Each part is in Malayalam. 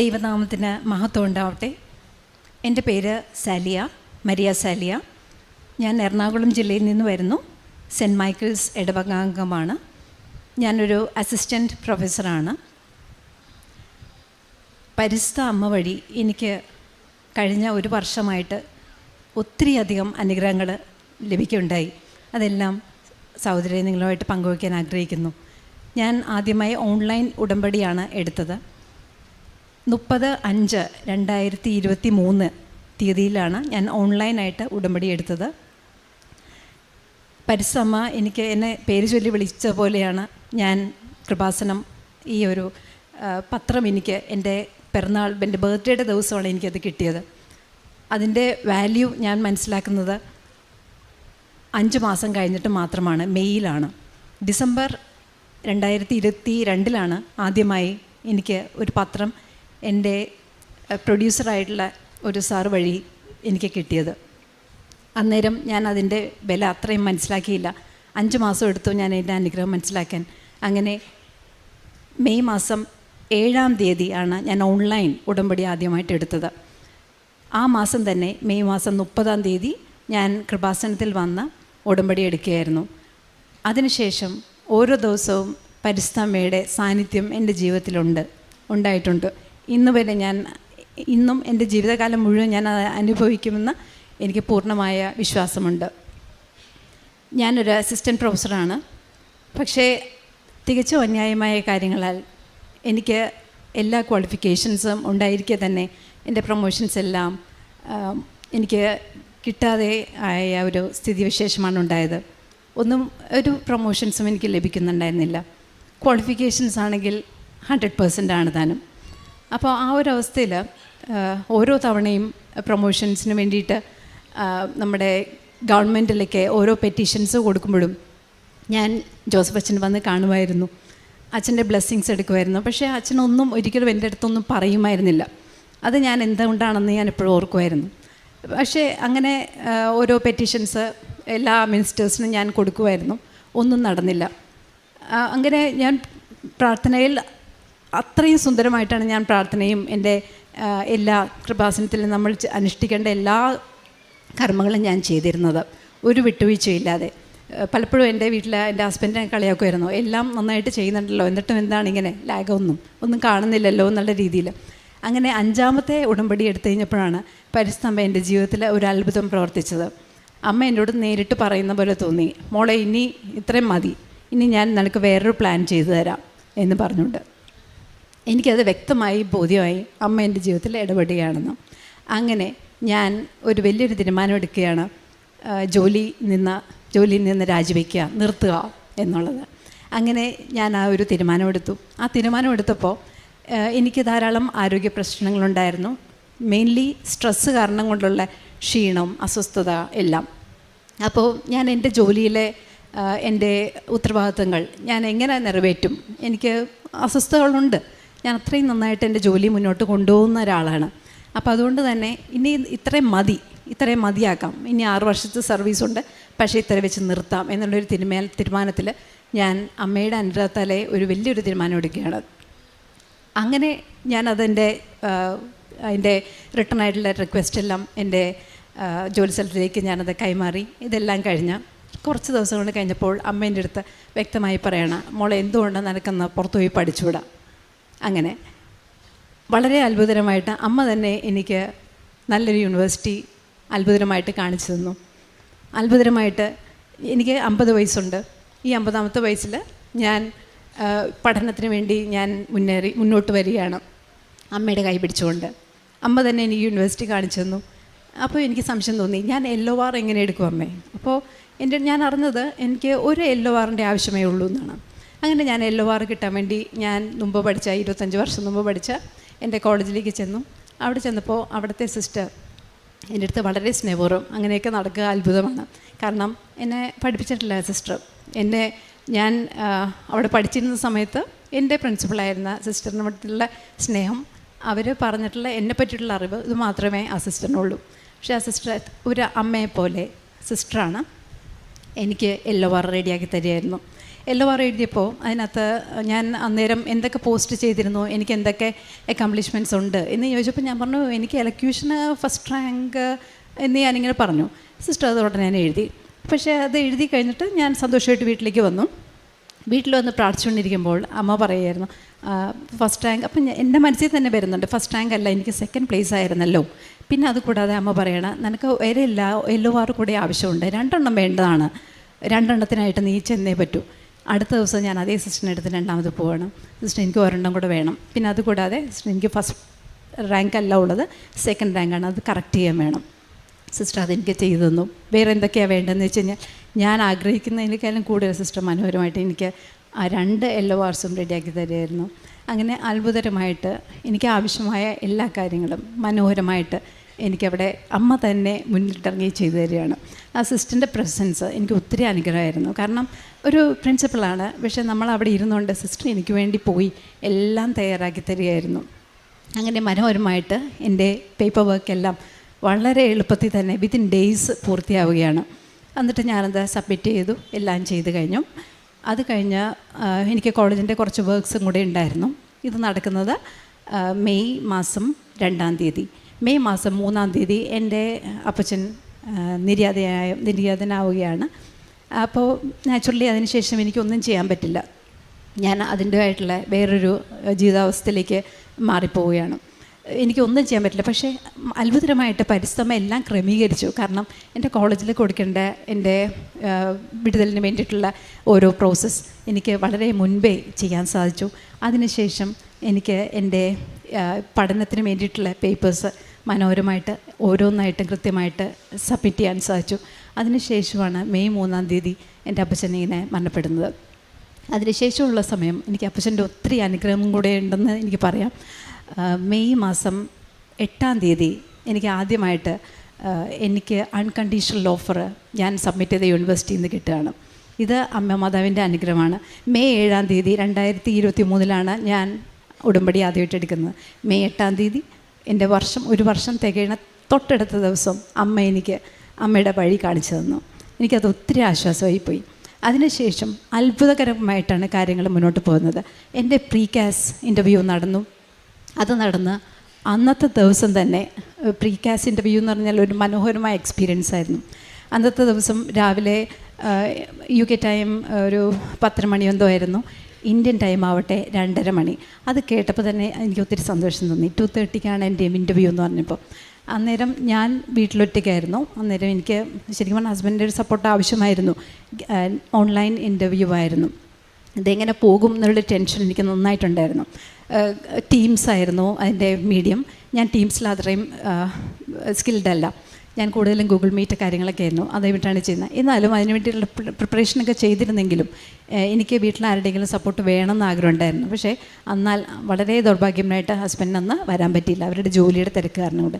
ദൈവനാമത്തിന് മഹത്വം ഉണ്ടാവട്ടെ. എന്റെ പേര് സാലിയ മരിയ സാലിയ. ഞാൻ എറണാകുളം ജില്ലയിൽ നിന്ന് വരുന്നു. സെന്റ് മൈക്കിൾസ് ഇടവകാംഗമാണ്. ഞാനൊരു അസിസ്റ്റന്റ് പ്രൊഫസറാണ്. പരിസ്ഥ അമ്മ വഴി എനിക്ക് കഴിഞ്ഞ ഒരു വർഷമായിട്ട് ഒത്തിരിയധികം അനുഗ്രഹങ്ങൾ ലഭിക്കുകയുണ്ടായി. അതെല്ലാം സഹോദരി നിങ്ങളുമായിട്ട് പങ്കുവയ്ക്കാൻ ആഗ്രഹിക്കുന്നു. ഞാൻ ആദ്യമായി ഓൺലൈൻ ഉടമ്പടിയാണ് എടുത്തത്. മുപ്പത് അഞ്ച് രണ്ടായിരത്തി ഇരുപത്തി മൂന്ന് തീയതിയിലാണ് ഞാൻ ഓൺലൈനായിട്ട് ഉടമ്പടി എടുത്തത്. പരിസമ്മ എനിക്ക് എന്നെ പേര് ചൊല്ലി വിളിച്ച പോലെയാണ് ഞാൻ കൃപാസനം ഈ ഒരു പത്രം എനിക്ക് എന്റെ പിറന്നാൾ എന്റെ ബർത്ത്ഡേയുടെ ദിവസമാണ് എനിക്കത് കിട്ടിയത്. അതിന്റെ വാല്യൂ ഞാൻ മനസ്സിലാക്കുന്നത് അഞ്ച് മാസം കഴിഞ്ഞിട്ട് മാത്രമാണ് മെയ്യിലാണ്. ഡിസംബർ രണ്ടായിരത്തി ഇരുപത്തി രണ്ടിലാണ് ആദ്യമായി എനിക്ക് ഒരു പത്രം എന്റെ പ്രൊഡ്യൂസറായിട്ടുള്ള ഒരു സാർ വഴി എനിക്ക് കിട്ടിയത്. അന്നേരം ഞാൻ അതിന്റെ വില അത്രയും മനസ്സിലാക്കിയില്ല. അഞ്ച് മാസം എടുത്തു ഞാൻ എന്റെ അനുഗ്രഹം മനസ്സിലാക്കാൻ. അങ്ങനെ മെയ് മാസം ഏഴാം തീയതിയാണ് ഞാൻ ഓൺലൈൻ ഉടമ്പടി ആദ്യമായിട്ട് എടുത്തത്. ആ മാസം തന്നെ മെയ് മാസം മുപ്പതാം തീയതി ഞാൻ കൃപാസനത്തിൽ വന്ന് ഉടമ്പടി എടുക്കുകയായിരുന്നു. അതിനുശേഷം ഓരോ ദിവസവും പരിസ്ഥമ്മയുടെ സാന്നിധ്യം എന്റെ ജീവിതത്തിലുണ്ട് ഉണ്ടായിട്ടുണ്ട്. ഇന്ന് വരെ ഞാൻ ഇന്നും എന്റെ ജീവിതകാലം മുഴുവൻ ഞാൻ അത് അനുഭവിക്കുമെന്ന് എനിക്ക് പൂർണമായ വിശ്വാസമുണ്ട്. ഞാനൊരു അസിസ്റ്റന്റ് പ്രൊഫസറാണ് പക്ഷേ തികച്ചും അന്യായമായ കാര്യങ്ങളാൽ എനിക്ക് എല്ലാ ക്വാളിഫിക്കേഷൻസും ഉണ്ടായിരിക്കെ തന്നെ എന്റെ പ്രൊമോഷൻസ് എല്ലാം എനിക്ക് കിട്ടാതെ ആയ ഒരു സ്ഥിതിവിശേഷമാണ് ഉണ്ടായത്. ഒന്നും ഒരു പ്രൊമോഷൻസും എനിക്ക് ലഭിക്കുന്നുണ്ടായിരുന്നില്ല. ക്വാളിഫിക്കേഷൻസ് ആണെങ്കിൽ ഹൺഡ്രഡ് പേഴ്സന്റ് ആണ് താനും. അപ്പോൾ ആ ഒരു അവസ്ഥയിൽ ഓരോ തവണയും പ്രൊമോഷൻസിന് വേണ്ടിയിട്ട് നമ്മുടെ ഗവൺമെന്റിലേക്ക് ഓരോ പെറ്റീഷൻസ് കൊടുക്കുമ്പോഴും ഞാൻ ജോസഫ് അച്ഛൻ വന്ന് കാണുമായിരുന്നു. അച്ഛന്റെ ബ്ലെസ്സിങ്സ് എടുക്കുമായിരുന്നു. പക്ഷേ അച്ഛനൊന്നും ഒരിക്കലും എന്റെ അടുത്തൊന്നും പറയുമായിരുന്നില്ല. അത് ഞാൻ എന്തുകൊണ്ടാണെന്ന് ഞാൻ എപ്പോഴും ഓർക്കുമായിരുന്നു. പക്ഷേ അങ്ങനെ ഓരോ പെറ്റീഷൻസ് എല്ലാ മിനിസ്റ്റേഴ്സിനും ഞാൻ കൊടുക്കുമായിരുന്നു. ഒന്നും നടന്നില്ല. അങ്ങനെ ഞാൻ പ്രാർത്ഥനയിൽ അത്രയും സുന്ദരമായിട്ടാണ് ഞാൻ പ്രാർത്ഥനയും എന്റെ എല്ലാ കൃപാസനത്തിലും നമ്മൾ അനുഷ്ഠിക്കേണ്ട എല്ലാ കർമ്മങ്ങളും ഞാൻ ചെയ്തിരുന്നത്. ഒരു വിട്ടുവീഴ്ചയില്ലാതെ പലപ്പോഴും എന്റെ വീട്ടിൽ എന്റെ ഹസ്ബൻഡിനെ കളിയാക്കുമായിരുന്നു. എല്ലാം നന്നായിട്ട് ചെയ്യുന്നുണ്ടല്ലോ. എന്നിട്ടും എന്താണ് ഇങ്ങനെ ലാഗമൊന്നും ഒന്നും കാണുന്നില്ലല്ലോ എന്നുള്ള രീതിയിൽ. അങ്ങനെ അഞ്ചാമത്തെ ഉടമ്പടി എടുത്തു കഴിഞ്ഞപ്പോഴാണ് പരിസ്ഥമ്പ എന്റെ ജീവിതത്തിൽ ഒരു അത്ഭുതം പ്രവർത്തിച്ചത്. അമ്മ എന്നോട് നേരിട്ട് പറയുന്ന പോലെ തോന്നി. മോളെ ഇനി ഇത്രയും മതി. ഇനി ഞാൻ നിനക്ക് വേറൊരു പ്ലാൻ ചെയ്തു തരാം എന്ന് പറഞ്ഞുകൊണ്ട്. എനിക്കത് വ്യക്തമായി ബോധ്യമായി അമ്മ എന്റെ ജീവിതത്തിൽ ഇടപെടുകയാണെന്ന്. അങ്ങനെ ഞാൻ ഒരു വലിയൊരു തീരുമാനമെടുക്കുകയാണ് ജോലി നിന്ന് ജോലിയിൽ നിന്ന് രാജിവെക്കുക നിർത്തുക എന്നുള്ളത്. അങ്ങനെ ഞാൻ ആ ഒരു തീരുമാനമെടുത്തു ആ തീരുമാനമെടുത്തപ്പോൾ എനിക്ക് ധാരാളം ആരോഗ്യ പ്രശ്നങ്ങളുണ്ടായിരുന്നു. മെയിൻലി സ്ട്രെസ്സ് കാരണം കൊണ്ടുള്ള ക്ഷീണം അസ്വസ്ഥത എല്ലാം. അപ്പോൾ ഞാൻ എന്റെ ജോലിയിലെ എന്റെ ഉത്തരവാദിത്തങ്ങൾ ഞാൻ എങ്ങനെ നിറവേറ്റും? എനിക്ക് അസ്വസ്ഥതകളുണ്ട്. ഞാൻ അത്രയും നന്നായിട്ട് എന്റെ ജോലി മുന്നോട്ട് കൊണ്ടുപോകുന്ന ഒരാളാണ്. അപ്പോൾ അതുകൊണ്ട് തന്നെ ഇനി ഇത്രയും മതി ഇത്രയും മതിയാക്കാം. ഇനി ആറ് വർഷത്തെ സർവീസുണ്ട് പക്ഷേ ഇത്ര വെച്ച് നിർത്താം എന്നുള്ളൊരു തീരുമാന തീരുമാനത്തിൽ ഞാൻ അമ്മയുടെ അനുഗ്രഹത്താലെ ഒരു വലിയൊരു തീരുമാനം എടുക്കുകയാണ്. അങ്ങനെ ഞാൻ അതെന്റെ റിട്ടേൺ ആയിട്ടുള്ള റിക്വസ്റ്റ് എല്ലാം എന്റെ ജോലി സ്ഥലത്തിലേക്ക് ഞാനത് കൈമാറി. ഇതെല്ലാം കഴിഞ്ഞ് കുറച്ച് ദിവസം കൊണ്ട് കഴിഞ്ഞപ്പോൾ അമ്മേന്റെ അടുത്ത് വ്യക്തമായി പറയണം മോളെ എന്തുകൊണ്ട് നിനക്കെന്ന് പുറത്തുപോയി പഠിച്ചുവിടാം അങ്ങനെ. വളരെ അത്ഭുതകരമായിട്ട് അമ്മ തന്നെ എനിക്ക് നല്ലൊരു യൂണിവേഴ്സിറ്റി അത്ഭുതകരമായിട്ട് കാണിച്ചു തന്നു. അത്ഭുതകരമായിട്ട് എനിക്ക് അമ്പത് വയസ്സുണ്ട്. ഈ അമ്പതാമത്തെ വയസ്സിൽ ഞാൻ പഠനത്തിന് വേണ്ടി ഞാൻ മുന്നേറി മുന്നോട്ട് വരികയാണ് അമ്മയുടെ കൈ പിടിച്ചുകൊണ്ട്. അമ്മ തന്നെ എനിക്ക് യൂണിവേഴ്സിറ്റി കാണിച്ചു തന്നു. അപ്പോൾ എനിക്ക് സംശയം തോന്നി ഞാൻ എല്ലോ ആർ എങ്ങനെ എടുക്കും അമ്മേ? അപ്പോൾ എന്റെ ഞാൻ അറിഞ്ഞത് എനിക്ക് ഒരു എല്ലോ ആറിന്റെ ആവശ്യമേ ഉള്ളൂ എന്നാണ്. അങ്ങനെ ഞാൻ എല്ലോ ആർ കിട്ടാൻ വേണ്ടി ഞാൻ മുമ്പ് പഠിച്ച ഇരുപത്തഞ്ച് വർഷം മുമ്പ് പഠിച്ച എന്റെ കോളേജിലേക്ക് ചെന്നു. അവിടെ ചെന്നപ്പോൾ അവിടുത്തെ സിസ്റ്റർ എന്റെ അടുത്ത് വളരെ സ്നേഹപൂർവം അങ്ങനെയൊക്കെ നടക്കുക അത്ഭുതമാണ്. കാരണം എന്നെ പഠിപ്പിച്ചിട്ടില്ല സിസ്റ്റർ എന്നെ ഞാൻ അവിടെ പഠിച്ചിരുന്ന സമയത്ത് എന്റെ പ്രിൻസിപ്പളായിരുന്ന സിസ്റ്ററിന്റെ അടുത്തുള്ള സ്നേഹം അവർ പറഞ്ഞിട്ടുള്ള എന്നെ പറ്റിയിട്ടുള്ള അറിവ് ഇത് മാത്രമേ ആ സിസ്റ്ററിനുള്ളൂ പക്ഷേ ആ സിസ്റ്റർ ഒരു അമ്മയെപ്പോലെ സിസ്റ്ററാണ് എനിക്ക് എല്ലോ റെഡിയാക്കി തരികയായിരുന്നു. എല്ലോ ആർ എഴുതിയപ്പോൾ അതിനകത്ത് ഞാൻ അന്നേരം എന്തൊക്കെ പോസ്റ്റ് ചെയ്തിരുന്നു എനിക്ക് എന്തൊക്കെ അക്കംപ്ലിഷ്മെന്റ്സ് ഉണ്ട് എന്ന് ചോദിച്ചപ്പോൾ ഞാൻ പറഞ്ഞു എനിക്ക് എലക്യൂഷന് ഫസ്റ്റ് റാങ്ക് എന്ന് ഞാനിങ്ങനെ പറഞ്ഞു. സിസ്റ്റർ അതോടെ ഞാൻ എഴുതി. പക്ഷേ അത് എഴുതി കഴിഞ്ഞിട്ട് ഞാൻ സന്തോഷമായിട്ട് വീട്ടിലേക്ക് വന്നു. വീട്ടിൽ വന്ന് പ്രാർത്ഥിച്ചുകൊണ്ടിരിക്കുമ്പോൾ അമ്മ പറയുമായിരുന്നു ഫസ്റ്റ് റാങ്ക് അപ്പം എന്റെ മനസ്സിൽ തന്നെ വരുന്നുണ്ട് ഫസ്റ്റ് റാങ്ക് അല്ല എനിക്ക് സെക്കൻഡ് പ്ലേസ് ആയിരുന്നല്ലോ. പിന്നെ അത് കൂടാതെ അമ്മ പറയണ നിനക്ക് വേറെ എല്ലാ എല്ലോ ആറ് കൂടെ ആവശ്യമുണ്ട് രണ്ടെണ്ണം വേണ്ടതാണ്. രണ്ടെണ്ണത്തിനായിട്ട് നീ ചെന്നേ പറ്റൂ. അടുത്ത ദിവസം ഞാൻ അതേ സിസ്റ്ററിനെ എടുത്ത് രണ്ടാമത് പോകണം സിസ്റ്റർ എനിക്ക് ഒരെണ്ണം കൂടെ വേണം. പിന്നെ അതുകൂടാതെ സിസ്റ്റർ എനിക്ക് ഫസ്റ്റ് റാങ്ക് അല്ല ഉള്ളത്. സെക്കൻഡ് റാങ്കാണ് അത് കറക്റ്റ് ചെയ്യാൻ വേണം. സിസ്റ്റർ അതെനിക്ക് ചെയ്തു തന്നു. വേറെ എന്തൊക്കെയാണ് വേണ്ടതെന്ന് വെച്ച് കഴിഞ്ഞാൽ ഞാൻ ആഗ്രഹിക്കുന്നതിനേക്കാളും കൂടുതൽ സിസ്റ്റർ മനോഹരമായിട്ട് എനിക്ക് ആ രണ്ട് എല്ലോ ആർസും റെഡിയാക്കി തരുമായിരുന്നു. അങ്ങനെ അത്ഭുതകരമായിട്ട് എനിക്ക് ആവശ്യമായ എല്ലാ കാര്യങ്ങളും മനോഹരമായിട്ട് എനിക്കവിടെ അമ്മ തന്നെ മുന്നിട്ടിറങ്ങി ചെയ്തു തരികയാണ്. ആ സിസ്റ്ററിന്റെ പ്രസൻസ് എനിക്ക് ഒത്തിരി അനുഗ്രഹമായിരുന്നു. കാരണം ഒരു പ്രിൻസിപ്പളാണ് പക്ഷേ നമ്മൾ അവിടെ ഇരുന്നുകൊണ്ട് സിസ്റ്റർ എനിക്ക് വേണ്ടി പോയി എല്ലാം തയ്യാറാക്കി തരികയായിരുന്നു. അങ്ങനെ മനോഹരമായിട്ട് എന്റെ പേപ്പർ വർക്കെല്ലാം വളരെ എളുപ്പത്തിൽ തന്നെ വിത്തിൻ ഡേയ്സ് പൂർത്തിയാവുകയാണ്. എന്നിട്ട് ഞാനത് സബ്മിറ്റ് ചെയ്തു. എല്ലാം ചെയ്ത് കഴിഞ്ഞു. അത് കഴിഞ്ഞ് എനിക്ക് കോളേജിന്റെ കുറച്ച് വർക്ക്സും കൂടെ ഉണ്ടായിരുന്നു. ഇത് നടക്കുന്നത് മെയ് മാസം രണ്ടാം തീയതി. മെയ് മാസം മൂന്നാം തീയതി എന്റെ അപ്പച്ചൻ നിര്യാതയായ നിര്യാതനാവുകയാണ്. അപ്പോൾ നാച്ചുറലി അതിനുശേഷം എനിക്കൊന്നും ചെയ്യാൻ പറ്റില്ല. ഞാൻ അതിന്റെതായിട്ടുള്ള വേറൊരു ജീവിതാവസ്ഥയിലേക്ക് മാറിപ്പോവുകയാണ്. എനിക്കൊന്നും ചെയ്യാൻ പറ്റില്ല. പക്ഷേ അത്ഭുതരമായിട്ട് പരിശ്രമം എല്ലാം ക്രമീകരിച്ചു. കാരണം എന്റെ കോളേജിൽ കൊടുക്കേണ്ട എന്റെ വിടുതലിന് വേണ്ടിയിട്ടുള്ള ഓരോ പ്രോസസ്സ് എനിക്ക് വളരെ മുൻപേ ചെയ്യാൻ സാധിച്ചു. അതിനുശേഷം എനിക്ക് എന്റെ പഠനത്തിന് വേണ്ടിയിട്ടുള്ള പേപ്പേഴ്സ് മനോഹരമായിട്ട് ഓരോന്നായിട്ടും കൃത്യമായിട്ട് സബ്മിറ്റ് ചെയ്യാൻ സാധിച്ചു. അതിനുശേഷമാണ് മെയ് മൂന്നാം തീയതി എന്റെ അപ്പച്ചൻ ഇങ്ങനെ മരണപ്പെടുന്നത്. അതിനുശേഷമുള്ള സമയം എനിക്ക് അപ്പച്ചന്റെ ഒത്തിരി അനുഗ്രഹം കൂടെ ഉണ്ടെന്ന് എനിക്ക് പറയാം. മെയ് മാസം എട്ടാം തീയതി എനിക്ക് ആദ്യമായിട്ട് എനിക്ക് അൺകണ്ടീഷണൽ ഓഫർ ഞാൻ സബ്മിറ്റ് ചെയ്ത യൂണിവേഴ്സിറ്റിയിൽ നിന്ന് കിട്ടുകയാണ്. ഇത് അമ്മ മാതാവിന്റെ അനുഗ്രഹമാണ്. മെയ് ഏഴാം തീയതി രണ്ടായിരത്തി ഇരുപത്തി മൂന്നിലാണ് ഞാൻ ഉടമ്പടി ആദ്യമായിട്ട് എടുക്കുന്നത്. മെയ് എട്ടാം തീയതി എന്റെ വർഷം ഒരു വർഷം തികയണ തൊട്ടടുത്ത ദിവസം അമ്മ എനിക്ക് അമ്മയുടെ വഴി കാണിച്ചു തന്നു. എനിക്കത് ഒത്തിരി ആശ്വാസമായി പോയി. അതിനുശേഷം അത്ഭുതകരമായിട്ടാണ് കാര്യങ്ങൾ മുന്നോട്ട് പോകുന്നത്. എന്റെ പ്രീ കാസ് ഇന്റർവ്യൂ നടന്നു. അത് നടന്ന് അന്നത്തെ ദിവസം തന്നെ പ്രീ കാസ് ഇന്റർവ്യൂ എന്ന് പറഞ്ഞാൽ ഒരു മനോഹരമായ എക്സ്പീരിയൻസ് ആയിരുന്നു. അന്നത്തെ ദിവസം രാവിലെ യു കെ ടൈം ഒരു പത്തര മണി എന്തോ ആയിരുന്നു. ഇന്ത്യൻ ടൈം ആവട്ടെ രണ്ടര മണി. അത് കേട്ടപ്പോൾ തന്നെ എനിക്ക് ഒത്തിരി സന്തോഷം തോന്നി. ടു തേർട്ടിക്കാണ് എന്റെ ഇന്റർവ്യൂ എന്ന് പറഞ്ഞപ്പോൾ അന്നേരം ഞാൻ വീട്ടിലൊറ്റയ്ക്കായിരുന്നു. അന്നേരം എനിക്ക് ശരിക്കും പറഞ്ഞാൽ ഹസ്ബൻഡിന്റെ ഒരു സപ്പോർട്ട് ആവശ്യമായിരുന്നു. ഓൺലൈൻ ഇന്റർവ്യൂ ആയിരുന്നു. ഇതെങ്ങനെ പോകും എന്നുള്ള ടെൻഷൻ എനിക്ക് നന്നായിട്ടുണ്ടായിരുന്നു. ടീംസ് ആയിരുന്നു അതിന്റെ മീഡിയം ഞാൻ ടീംസിൽ അത്രയും സ്കിൽഡ് അല്ല. ഞാൻ കൂടുതലും ഗൂഗിൾ മീറ്റ് കാര്യങ്ങളൊക്കെ ആയിരുന്നു. അതേ വിട്ടാണ് ചെയ്യുന്നത്. എന്നാലും അതിന് വേണ്ടിയിട്ടുള്ള പ്രിപ്പറേഷനൊക്കെ ചെയ്തിരുന്നെങ്കിലും എനിക്ക് വീട്ടിൽ ആരുടെയെങ്കിലും സപ്പോർട്ട് വേണമെന്ന് ആഗ്രഹം ഉണ്ടായിരുന്നു. പക്ഷേ എന്നാൽ വളരെ ദൗർഭാഗ്യമായിട്ട് ഹസ്ബൻഡിന് അന്ന് വരാൻ പറ്റിയില്ല. അവരുടെ ജോലിയുടെ തിരക്ക് കാരണം കൊണ്ട്.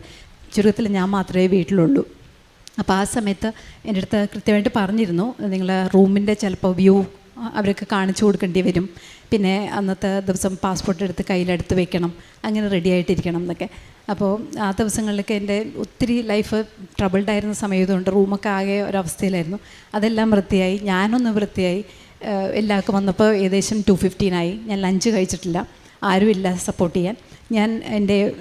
ചുരുക്കത്തിൽ ഞാൻ മാത്രമേ വീട്ടിലുള്ളൂ. അപ്പോൾ ആ സമയത്ത് എന്റെ അടുത്ത് കൃത്യമായിട്ട് പറഞ്ഞിരുന്നു നിങ്ങൾ റൂമിന്റെ ചിലപ്പോൾ വ്യൂ അവർക്ക് കാണിച്ചു കൊടുക്കേണ്ടി വരും. പിന്നെ അന്നത്തെ ദിവസം പാസ്പോർട്ട് എടുത്ത് കയ്യിലെടുത്ത് വെക്കണം. അങ്ങനെ റെഡി ആയിട്ടിരിക്കണം എന്നൊക്കെ. അപ്പോൾ ആ ദിവസങ്ങളിലൊക്കെ എന്റെ ഒത്തിരി ലൈഫ് ട്രബിൾഡ് ആയിരുന്ന സമയത്തുകൊണ്ട് റൂമൊക്കെ ആകെ ഒരവസ്ഥയിലായിരുന്നു. അതെല്ലാം വൃത്തിയായി. ഞാനൊന്ന് വൃത്തിയായി. എല്ലാവർക്കും വന്നപ്പോൾ ഏകദേശം ടു ഫിഫ്റ്റീനായി ഞാൻ ലഞ്ച് കഴിച്ചിട്ടില്ല. ആരുമില്ല സപ്പോർട്ട് ചെയ്യാൻ. ഞാൻ എന്റെ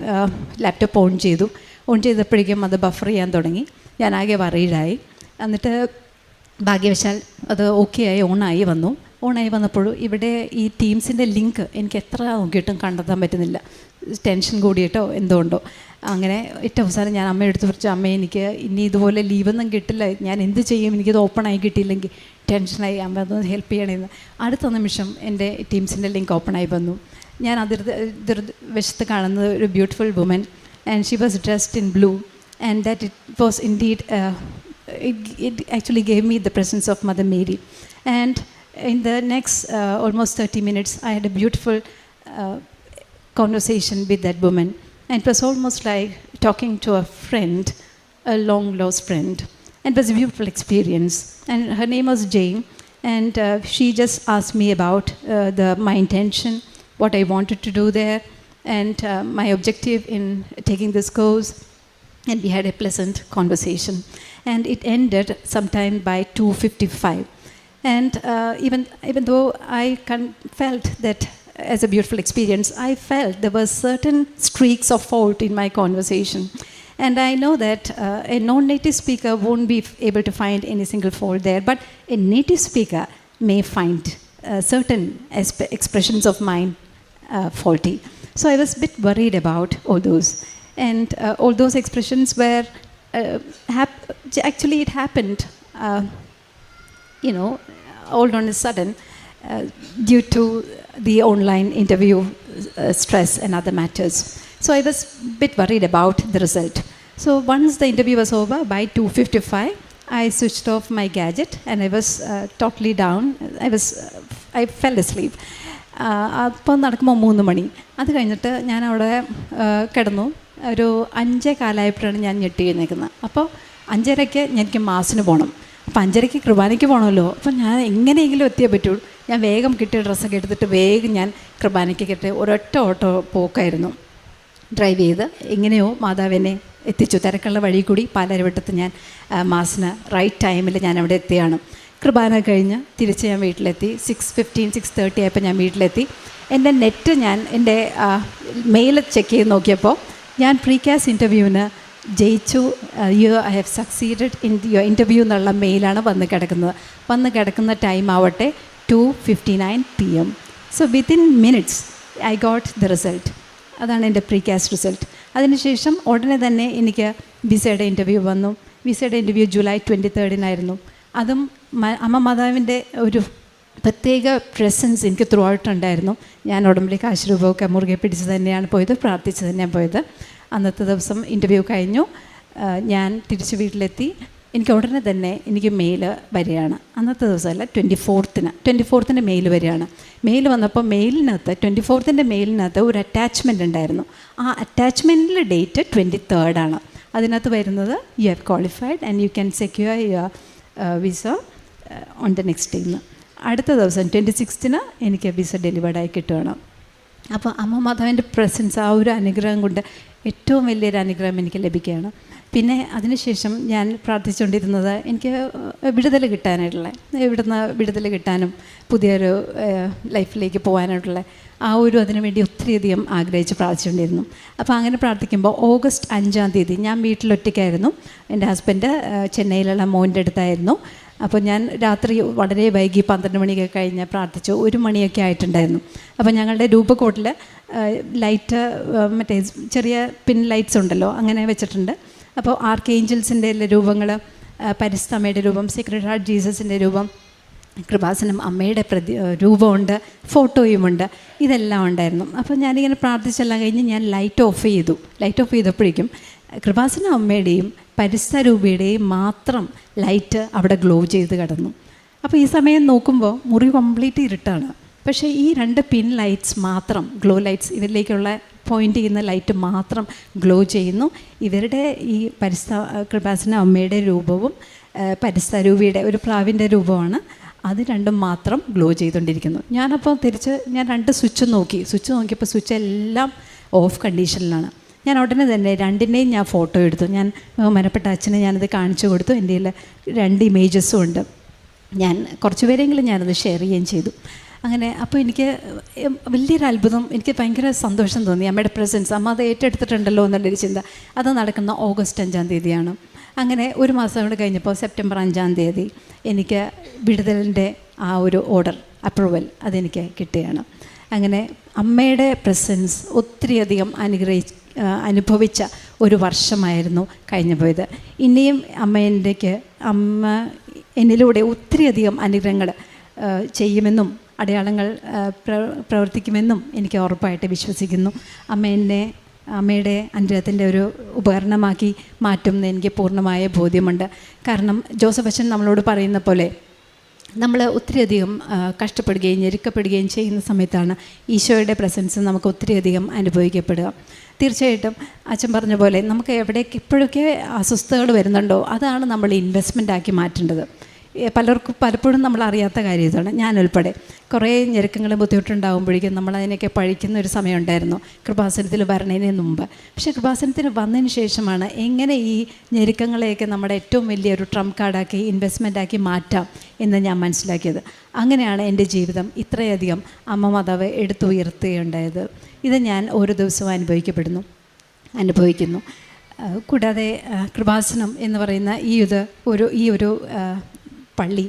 ലാപ്ടോപ്പ് ഓൺ ചെയ്തു. ഓൺ ചെയ്തപ്പോഴേക്കും അത് ബഫർ ചെയ്യാൻ തുടങ്ങി. ഞാൻ ആകെ വറീഡായി എന്നിട്ട് ഭാഗ്യവശാൽ അത് ഓക്കെ ആയി ഓണായി വന്നു. ഓണായി വന്നപ്പോൾ ഇവിടെ ഈ ടീംസിന്റെ ലിങ്ക് എനിക്ക് എത്ര നോക്കിയിട്ടും കണ്ടെത്താൻ പറ്റുന്നില്ല. ടെൻഷൻ കൂടിയിട്ടോ എന്തുകൊണ്ടോ. അങ്ങനെ ഏറ്റവും അവസാനം ഞാൻ അമ്മ എടുത്ത് കുറച്ച് അമ്മ എനിക്ക് ഇനി ഇതുപോലെ ലീവൊന്നും കിട്ടില്ല. ഞാൻ എന്ത് ചെയ്യും? എനിക്കിത് ഓപ്പൺ ആയി കിട്ടിയില്ലെങ്കിൽ ടെൻഷനായി അമ്മ അതൊന്ന് ഹെൽപ്പ് ചെയ്യണമെന്ന് അടുത്ത നിമിഷം എന്റെ ടീംസിന്റെ ലിങ്ക് ഓപ്പൺ ആയി വന്നു. ഞാൻ അതിർ വശത്ത് കാണുന്നത് ഒരു beautiful woman and she was dressed in blue and that it was indeed it, it actually gave me the presence of Mother Mary. And in the next uh, almost 30 minutes, I had a beautiful uh, conversation with that woman. And it was almost like talking to a friend, a long lost friend. And it was a beautiful experience. And her name was Jane. And uh, she just asked me about uh, the, my intention, what I wanted to do there, and uh, my objective in taking this course and we had a pleasant conversation. And it ended sometime by 2:55. And uh, even even though I felt that as a beautiful experience, I felt there were certain streaks of fault in my conversation. And I know that uh, a non native speaker won't be able to find any single fault there, but a native speaker may find uh, certain expressions of mine uh, faulty. So I was a bit worried about all those. And uh, all those expressions were actually, it happened, uh, you know, all on a sudden uh, due to the online interview uh, stress and other matters. So I was a bit worried about the result. So once the interview was over by 2:55, I switched off my gadget and I was uh, totally down. I was uh, I fell asleep. അപ്പോൾ നടക്കുമ്പോൾ മൂന്ന് മണി അത് കഴിഞ്ഞിട്ട് ഞാൻ അവിടെ ആ, കിടന്നു ഒരു അഞ്ചേ കാലായപ്പോഴാണ് ഞാൻ ഞെട്ടി എഴുന്നേക്കുന്നത് അപ്പോൾ അഞ്ചരയ്ക്ക് എനിക്ക് മാസിന് പോകണം. അപ്പോൾ അഞ്ചരയ്ക്ക് കുർബാനയ്ക്ക് പോകണമല്ലോ. അപ്പോൾ ഞാൻ എങ്ങനെയെങ്കിലും എത്തിയേ പറ്റുള്ളൂ ഞാൻ വേഗം കിട്ടിയ ഡ്രസ്സൊക്കെ എടുത്തിട്ട് വേഗം ഞാൻ കുർബാനയ്ക്ക് കിട്ടി ഒരൊറ്റ ഓട്ടോ പോക്കായിരുന്നു. ഡ്രൈവ് ചെയ്ത് എങ്ങനെയോ മാതാവിനെ എത്തിച്ചു. തിരക്കുള്ള വഴി കൂടി പാലരവട്ടത്ത് ഞാൻ മാസിന് റൈറ്റ് ടൈമിൽ ഞാൻ അവിടെ എത്തിയാണ്. കുർബാന കഴിഞ്ഞ് തിരിച്ച് ഞാൻ വീട്ടിലെത്തി. സിക്സ് ഫിഫ്റ്റീൻ സിക്സ് തേർട്ടി ആയപ്പോൾ ഞാൻ വീട്ടിലെത്തി. എന്റെ നെറ്റ് ഞാൻ എന്റെ മെയിൽ ചെക്ക് ചെയ്ത് നോക്കിയപ്പോൾ ഞാൻ പ്രീ ക്യാസ് ഇന്റർവ്യൂവിന് ജയിച്ചു. You I have succeeded in your interview എന്നുള്ള മെയിലാണ് വന്ന് കിടക്കുന്നത്. വന്ന് കിടക്കുന്ന ടൈം ആവട്ടെ two fifty nine P M so within minutes I got the result അതാണ് എന്റെ പ്രീ കാസ്റ്റ് റിസൾട്ട് അതിനുശേഷം ഉടനെ തന്നെ എനിക്ക് വിസയുടെ ഇന്റർവ്യൂ വന്നു. വിസയുടെ ഇന്റർവ്യൂ ജൂലൈ ട്വന്റി തേർഡിനായിരുന്നു അതും അമ്മ മാതാവിന്റെ ഒരു പ്രത്യേക പ്രസൻസ് എനിക്ക് ത്രൂ ഔട്ട് ഉണ്ടായിരുന്നു. ഞാൻ ഉടമ്പിലേക്ക് ആശ്രൂപമൊക്കെ മുറുകെ പിടിച്ച് തന്നെയാണ് പോയത് പ്രാർത്ഥിച്ച് തന്നെയാണ് പോയത്. അന്നത്തെ ദിവസം ഇന്റർവ്യൂ കഴിഞ്ഞു. ഞാൻ തിരിച്ച് വീട്ടിലെത്തി. എനിക്ക് ഉടനെ തന്നെ എനിക്ക് മെയിൽ വരികയാണ്. അന്നത്തെ ദിവസമല്ല ട്വന്റി ഫോർത്തിന് ട്വന്റി ഫോർത്തിന്റെ മെയിൽ വരികയാണ്. മെയിൽ വന്നപ്പോൾ മെയിലിനകത്ത് ട്വന്റി ഫോർത്തിന്റെ മെയിലിനകത്ത് ഒരു അറ്റാച്ച്മെന്റ് ഉണ്ടായിരുന്നു. ആ അറ്റാച്ച്മെന്റിലെ ഡേറ്റ് ട്വന്റി തേർഡാണ് അതിനകത്ത് വരുന്നത് you have qualified and you can secure your visa on the next day അടുത്ത ദിവസം ട്വന്റി സിക്സ്തിന് എനിക്ക് വിസ ഡെലിവേർഡായി കിട്ടുകയാണ്. അപ്പോൾ അമ്മ മാധവന്റെ പ്രസൻസ് ആ ഒരു അനുഗ്രഹം കൊണ്ട് ഏറ്റവും വലിയൊരു അനുഗ്രഹം എനിക്ക് ലഭിക്കുകയാണ്. പിന്നെ അതിനുശേഷം ഞാൻ പ്രാർത്ഥിച്ചുകൊണ്ടിരുന്നത് എനിക്ക് വിടുതൽ കിട്ടാനായിട്ടുള്ള ഇവിടുന്ന് വിടുതൽ കിട്ടാനും പുതിയൊരു ലൈഫിലേക്ക് പോകാനായിട്ടുള്ള ആ ഒരു അതിനുവേണ്ടി ഒത്തിരിയധികം ആഗ്രഹിച്ച് പ്രാർത്ഥിച്ചുകൊണ്ടിരുന്നു. അപ്പോൾ അങ്ങനെ പ്രാർത്ഥിക്കുമ്പോൾ ഓഗസ്റ്റ് അഞ്ചാം തീയതി ഞാൻ വീട്ടിലൊറ്റയ്ക്കായിരുന്നു. എന്റെ ഹസ്ബൻഡ് ചെന്നൈയിലുള്ള മോന്റെ അടുത്തായിരുന്നു. അപ്പോൾ ഞാൻ രാത്രി വളരെ വൈകി പന്ത്രണ്ട് മണിയൊക്കെ കഴിഞ്ഞ് പ്രാർത്ഥിച്ചു. ഒരു മണിയൊക്കെ ആയിട്ടുണ്ടായിരുന്നു. അപ്പോൾ ഞങ്ങളുടെ രൂപക്കോട്ടിൽ ലൈറ്റ് മറ്റേ ചെറിയ പിൻ ലൈറ്റ്സ് ഉണ്ടല്ലോ അങ്ങനെ വെച്ചിട്ടുണ്ട്. അപ്പോൾ ആർക്ക് ഏഞ്ചൽസിന്റെ രൂപങ്ങൾ പരിസ്ഥമയുടെ രൂപം സീക്രട്ട് ഹാർട്ട് ജീസസിന്റെ രൂപം കൃപാസനം അമ്മയുടെ പ്രതി രൂപമുണ്ട് ഫോട്ടോയുമുണ്ട് ഇതെല്ലാം ഉണ്ടായിരുന്നു. അപ്പോൾ ഞാനിങ്ങനെ പ്രാർത്ഥിച്ചെല്ലാം കഴിഞ്ഞ് ഞാൻ ലൈറ്റ് ഓഫ് ചെയ്തു. ലൈറ്റ് ഓഫ് ചെയ്തപ്പോഴേക്കും കൃപാസന അമ്മയുടെയും പരിസ്ഥരൂപയുടെയും മാത്രം ലൈറ്റ് അവിടെ ഗ്ലോ ചെയ്ത് കിടന്നു. അപ്പോൾ ഈ സമയം നോക്കുമ്പോൾ മുറി കംപ്ലീറ്റ് ഇരുട്ടാണ്. പക്ഷേ ഈ രണ്ട് പിൻ ലൈറ്റ്സ് മാത്രം ഗ്ലോ ലൈറ്റ്സ് ഇതിലേക്കുള്ള പോയിന്റ് ചെയ്യുന്ന ലൈറ്റ് മാത്രം ഗ്ലോ ചെയ്യുന്നു. ഇവരുടെ ഈ പരിസ്ഥ കൃപാസന അമ്മയുടെ രൂപവും പരിസ്ഥരൂപിയുടെ ഒരു പ്രാവിന്റെ രൂപമാണ്. അത് രണ്ടും മാത്രം ഗ്ലോ ചെയ്തുകൊണ്ടിരിക്കുന്നു. ഞാനപ്പോൾ തിരിച്ച് ഞാൻ രണ്ട് സ്വിച്ച് നോക്കി. സ്വിച്ച് നോക്കിയപ്പോൾ സ്വിച്ച് എല്ലാം ഓഫ് കണ്ടീഷനിലാണ്. ഞാൻ ഉടനെ തന്നെ രണ്ടിന്റെയും ഞാൻ ഫോട്ടോ എടുത്തു. ഞാൻ ബഹുമാനപ്പെട്ട അച്ഛനെ ഞാനത് കാണിച്ചു കൊടുത്തു. എന്റെ രണ്ട് ഇമേജസും ഉണ്ട്. ഞാൻ കുറച്ച് പേരെങ്കിലും ഞാനത് ഷെയർ ചെയ്യുകയും ചെയ്തു. അങ്ങനെ അപ്പോൾ എനിക്ക് വലിയൊരു അത്ഭുതം എനിക്ക് ഭയങ്കര സന്തോഷം തോന്നി. അമ്മയുടെ പ്രസൻസ് അമ്മ അത് ഏറ്റെടുത്തിട്ടുണ്ടല്ലോ എന്നുള്ളൊരു ചിന്ത. അത് നടക്കുന്ന ഓഗസ്റ്റ് അഞ്ചാം തീയതിയാണ്. അങ്ങനെ ഒരു മാസം കൂടെ കഴിഞ്ഞപ്പോൾ സെപ്റ്റംബർ അഞ്ചാം തീയതി എനിക്ക് വിടുതലിന്റെ ആ ഒരു ഓർഡർ അപ്രൂവൽ അതെനിക്ക് കിട്ടുകയാണ് അങ്ങനെ അമ്മയുടെ പ്രസൻസ് ഒത്തിരിയധികം അനുഗ്രഹി അനുഭവിച്ച ഒരു വർഷമായിരുന്നു കഴിഞ്ഞു പോയത്. ഇനിയും അമ്മേന്റെക്ക് അമ്മ എന്നിലൂടെ ഒത്തിരിയധികം അനുഗ്രഹങ്ങൾ ചെയ്യുമെന്നും അടയാളങ്ങൾ പ്ര- പ്രവർത്തിക്കുമെന്നും എനിക്ക് ഉറപ്പായിട്ട് വിശ്വസിക്കുന്നു. അമ്മ എന്നെ അമ്മയുടെ അനുഗ്രഹത്തിന്റെ ഒരു ഉപകരണമാക്കി മാറ്റുമെന്ന് എനിക്ക് പൂർണമായ ബോധ്യമുണ്ട്. കാരണം ജോസഫ് അച്ഛൻ നമ്മളോട് പറയുന്ന പോലെ നമ്മൾ ഒത്തിരിയധികം കഷ്ടപ്പെടുകയും ഞെരുക്കപ്പെടുകയും ചെയ്യുന്ന സമയത്താണ് ഈശോയുടെ പ്രസൻസ് നമുക്ക് ഒത്തിരിയധികം അനുഭവിക്കപ്പെടുക. തീർച്ചയായിട്ടും അച്ഛൻ പറഞ്ഞ പോലെ നമുക്ക് എവിടേക്ക് ഇപ്പോഴൊക്കെ അസ്വസ്ഥതകൾ വരുന്നുണ്ടോ? അതാണ് നമ്മൾ ഇൻവെസ്റ്റ്മെന്റ് ആക്കി മാറ്റേണ്ടത്. പലർക്കും പലപ്പോഴും നമ്മൾ അറിയാത്ത കാര്യം ഇതാണ്. ഞാനുൾപ്പെടെ കുറേ ഞെരുക്കങ്ങളും ബുദ്ധിമുട്ടുണ്ടാകുമ്പോഴേക്കും നമ്മൾ അതിനൊക്കെ പഴിക്കുന്ന ഒരു സമയം ഉണ്ടായിരുന്നു. കൃപാസനത്തിൽ വരണതിന് മുമ്പ്. പക്ഷേ കൃപാസനത്തിന് വന്നതിന് ശേഷമാണ് എങ്ങനെ ഈ ഞെരുക്കങ്ങളെയൊക്കെ നമ്മുടെ ഏറ്റവും വലിയൊരു ട്രംപ് കാർഡാക്കി ഇൻവെസ്റ്റ്മെന്റ് ആക്കി മാറ്റാം എന്ന് ഞാൻ മനസ്സിലാക്കിയത്. അങ്ങനെയാണ് എന്റെ ജീവിതം ഇത്രയധികം അമ്മ മാതാവ് എടുത്തുയർത്തുകയുണ്ടായത്. ഇത് ഞാൻ ഓരോ ദിവസവും അനുഭവിക്കപ്പെടുന്നു. അനുഭവിക്കുന്നു. കൂടാതെ കൃപാസനം എന്ന് പറയുന്ന ഈ ഇത് ഒരു ഈ ഒരു പള്ളി.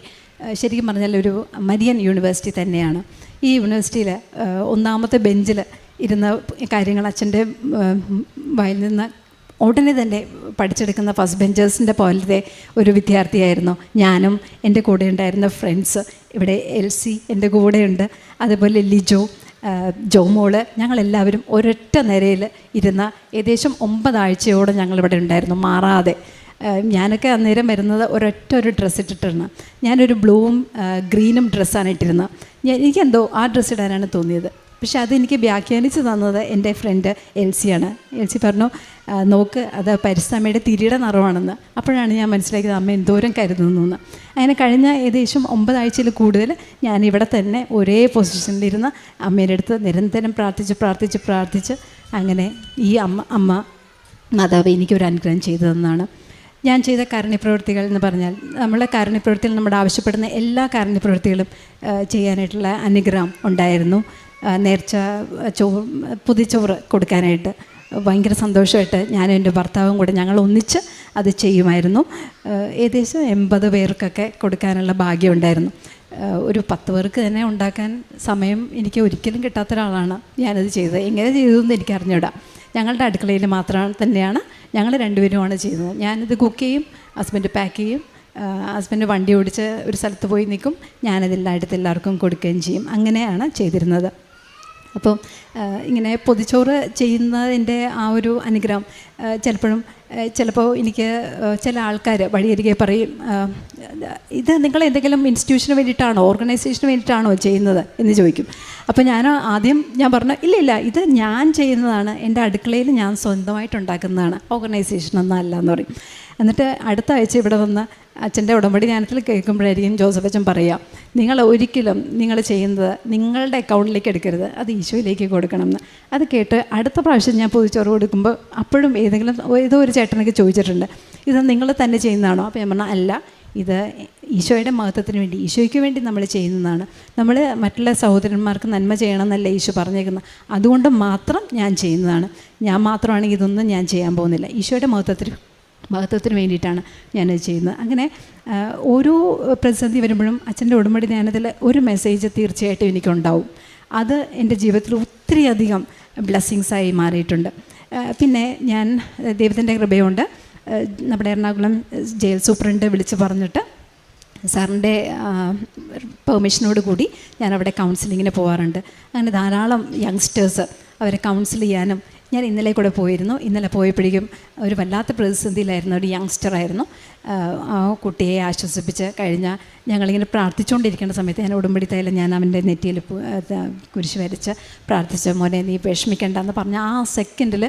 ശരിക്കും പറഞ്ഞാൽ ഒരു മരിയൻ യൂണിവേഴ്സിറ്റി തന്നെയാണ്. ഈ യൂണിവേഴ്സിറ്റിയിൽ ഒന്നാമത്തെ ബെഞ്ചിൽ ഇരുന്ന കാര്യങ്ങൾ അച്ഛന്റെ വായിൽ നിന്ന് ഉടനെ തന്നെ പഠിച്ചെടുക്കുന്ന ഫസ്റ്റ് ബെഞ്ചേഴ്സിന്റെ പോലത്തെ ഒരു വിദ്യാർത്ഥിയായിരുന്നു. ഞാനും എന്റെ കൂടെ ഉണ്ടായിരുന്ന ഫ്രണ്ട്സ് ഇവിടെ എൽ സി എന്റെ കൂടെയുണ്ട്. അതുപോലെ ലിജോ ജോമോൾ ഞങ്ങളെല്ലാവരും ഒരൊറ്റ നിരയിൽ ഇരുന്ന ഏകദേശം ഒമ്പതാഴ്ചയോടെ ഞങ്ങളിവിടെ ഉണ്ടായിരുന്നു മാറാതെ. ഞാനൊക്കെ അന്നേരം വരുന്നത് ഒരൊറ്റ ഒരു ഡ്രസ്സ് ഇട്ടിട്ടാണ്. ഞാനൊരു ബ്ലൂവും ഗ്രീനും ഡ്രസ്സാണ് ഇട്ടിരുന്നത്. ഞാൻ എനിക്കെന്തോ ആ ഡ്രസ്സ് ഇടാനാണ് തോന്നിയത്. പക്ഷെ അതെനിക്ക് വ്യാഖ്യാനിച്ച് തന്നത് എന്റെ ഫ്രണ്ട് എൽസിയാണ് എൽസി പറഞ്ഞു നോക്ക് അത് പരിസമ്മയുടെ തിരിയുടെ നിറമാണെന്ന്. അപ്പോഴാണ് ഞാൻ മനസ്സിലാക്കിയത് അമ്മ എന്തോരം കരുതുന്നു എന്ന് അങ്ങനെ കഴിഞ്ഞ ഏകദേശം ഒമ്പതാഴ്ചയിൽ കൂടുതൽ ഞാൻ ഇവിടെ തന്നെ ഒരേ പൊസിഷനിലിരുന്ന് അമ്മയുടെ അടുത്ത് നിരന്തരം പ്രാർത്ഥിച്ച് പ്രാർത്ഥിച്ച് പ്രാർത്ഥിച്ച് അങ്ങനെ ഈ അമ്മ അമ്മ മാതാവ് എനിക്കൊരു അനുഗ്രഹം ചെയ്തു തന്നാണ്. ഞാൻ ചെയ്ത കാരുണ്യപ്രവൃത്തികൾ എന്ന് പറഞ്ഞാൽ നമ്മളെ കാരുണ്യപ്രവൃത്തിയിൽ നമ്മുടെ ആവശ്യപ്പെടുന്ന എല്ലാ കാരുണ്യപ്രവൃത്തികളും ചെയ്യാനായിട്ടുള്ള അനുഗ്രഹം ഉണ്ടായിരുന്നു. നേർച്ച ചോ പുതിച്ചോറ് കൊടുക്കാനായിട്ട് ഭയങ്കര സന്തോഷമായിട്ട് ഞാനും എന്റെ ഭർത്താവും കൂടെ ഞങ്ങൾ ഒന്നിച്ച് അത് ചെയ്യുമായിരുന്നു. ഏകദേശം എൺപത് പേർക്കൊക്കെ കൊടുക്കാനുള്ള ഭാഗ്യം ഉണ്ടായിരുന്നു. ഒരു പത്ത് പേർക്ക് തന്നെ ഉണ്ടാക്കാൻ സമയം എനിക്ക് ഒരിക്കലും കിട്ടാത്ത ഒരാളാണ് ഞാനത് ചെയ്തത്. എങ്ങനെ ചെയ്തതെന്ന് എനിക്ക് അറിഞ്ഞൂടാ ഞങ്ങളുടെ അടുക്കളയിൽ മാത്രം തന്നെയാണ് ഞങ്ങൾ രണ്ടുപേരുമാണ് ചെയ്യുന്നത്. ഞാനിത് കുക്ക് ചെയ്യും ഹസ്ബൻഡ് പാക്ക് ചെയ്യും ഹസ്ബൻഡ് വണ്ടി ഓടിച്ച് ഒരു സ്ഥലത്ത് പോയി നിൽക്കും ഞാനതെല്ലായിടത്ത് എല്ലാവർക്കും കൊടുക്കുകയും ചെയ്യും. അങ്ങനെയാണ് ചെയ്തിരുന്നത്. അപ്പോൾ ആ, ഇങ്ങനെ പൊതിച്ചോറ് ചെയ്യുന്നതിന്റെ ആ ഒരു അനുഗ്രഹം ചിലപ്പോഴും ചിലപ്പോൾ എനിക്ക് ചില ആൾക്കാർ വഴിയരികെ പറയും ഇത് നിങ്ങൾ എന്തെങ്കിലും ഇൻസ്റ്റിറ്റ്യൂഷന് വേണ്ടിയിട്ടാണോ ഓർഗനൈസേഷന് വേണ്ടിയിട്ടാണോ ചെയ്യുന്നത് എന്ന് ചോദിക്കും. അപ്പോൾ ഞാൻ ആദ്യം ഞാൻ പറഞ്ഞു ഇല്ല ഇല്ല ഇത് ഞാൻ ചെയ്യുന്നതാണ് എന്റെ അടുക്കളയിൽ ഞാൻ സ്വന്തമായിട്ട് ഉണ്ടാക്കുന്നതാണ് ഓർഗനൈസേഷൻ ഒന്നും അല്ല എന്ന് പറയും. എന്നിട്ട് അടുത്ത ആഴ്ച ഇവിടെ വന്ന് അച്ഛന്റെ ഉടമ്പടി ധ്യാനത്തിൽ കേൾക്കുമ്പോഴായിരിക്കും ജോസഫ് അച്ഛൻ പറയുക നിങ്ങൾ ഒരിക്കലും നിങ്ങൾ ചെയ്യുന്നത് നിങ്ങളുടെ അക്കൗണ്ടിലേക്ക് എടുക്കരുത് അത് ഈശോയിലേക്ക് കൊടുക്കണം എന്ന് അത് കേട്ട് അടുത്ത പ്രാവശ്യം ഞാൻ പൊതുച്ചോറ് കൊടുക്കുമ്പോൾ അപ്പോഴും ഏതെങ്കിലും ഏതോ ഒരു ചേട്ടനൊക്കെ ചോദിച്ചിട്ടുണ്ട് ഇത് നിങ്ങൾ തന്നെ ചെയ്യുന്നതാണോ? അപ്പോൾ ഞാൻ പറഞ്ഞാൽ അല്ല ഇത് ഈശോയുടെ മഹത്വത്തിന് വേണ്ടി ഈശോയ്ക്ക് വേണ്ടി നമ്മൾ ചെയ്യുന്നതാണ്. നമ്മൾ മറ്റുള്ള സഹോദരന്മാർക്ക് നന്മ ചെയ്യണമെന്നല്ല ഈശോ പറഞ്ഞേക്കുന്നത്. അതുകൊണ്ട് മാത്രം ഞാൻ ചെയ്യുന്നതാണ്. ഞാൻ മാത്രമാണെങ്കിൽ ഇതൊന്നും ഞാൻ ചെയ്യാൻ പോകുന്നില്ല. ഈശോയുടെ മഹത്വത്തിന് മഹത്വത്തിന് വേണ്ടിയിട്ടാണ് ഞാനത് ചെയ്യുന്നത്. അങ്ങനെ ഓരോ പ്രതിസന്ധി വരുമ്പോഴും അച്ഛന്റെ ഉടമ്പടി ധ്യാനത്തിൽ ഒരു മെസ്സേജ് തീർച്ചയായിട്ടും എനിക്കുണ്ടാവും. അത് എന്റെ ജീവിതത്തിൽ ഒത്തിരിയധികം ബ്ലെസ്സിങ്സായി മാറിയിട്ടുണ്ട്. പിന്നെ ഞാൻ ദൈവത്തിന്റെ കൃപയുണ്ട് നമ്മുടെ എറണാകുളം ജയിൽ സൂപ്രണ്ട് വിളിച്ച് പറഞ്ഞിട്ട് സാറിന്റെ പെർമിഷനോട് കൂടി ഞാൻ അവിടെ കൗൺസിലിങ്ങിന് പോകാറുണ്ട് അങ്ങനെ ധാരാളം യങ്സ്റ്റേഴ്സ് അവരെ കൗൺസിൽ ചെയ്യാനും ഞാൻ ഇന്നലെ കൂടെ പോയിരുന്നു. ഇന്നലെ പോയപ്പോഴേക്കും ഒരു വല്ലാത്ത പ്രതിസന്ധിയിലായിരുന്നു. ഒരു യങ്സ്റ്റർ ആയിരുന്നു. ആ, കുട്ടിയെ ആശ്വസിപ്പിച്ച് കഴിഞ്ഞ ഞങ്ങളിങ്ങനെ പ്രാർത്ഥിച്ചുകൊണ്ടിരിക്കുന്ന സമയത്ത് ഞാൻ ഉടുമ്പടി തൈലം ഞാൻ അവന്റെ നെറ്റിയിൽ കുരിശ് വരച്ച് പ്രാർത്ഥിച്ച മോനെ നീ വിഷമിക്കേണ്ടെന്ന് പറഞ്ഞ ആ സെക്കൻഡിൽ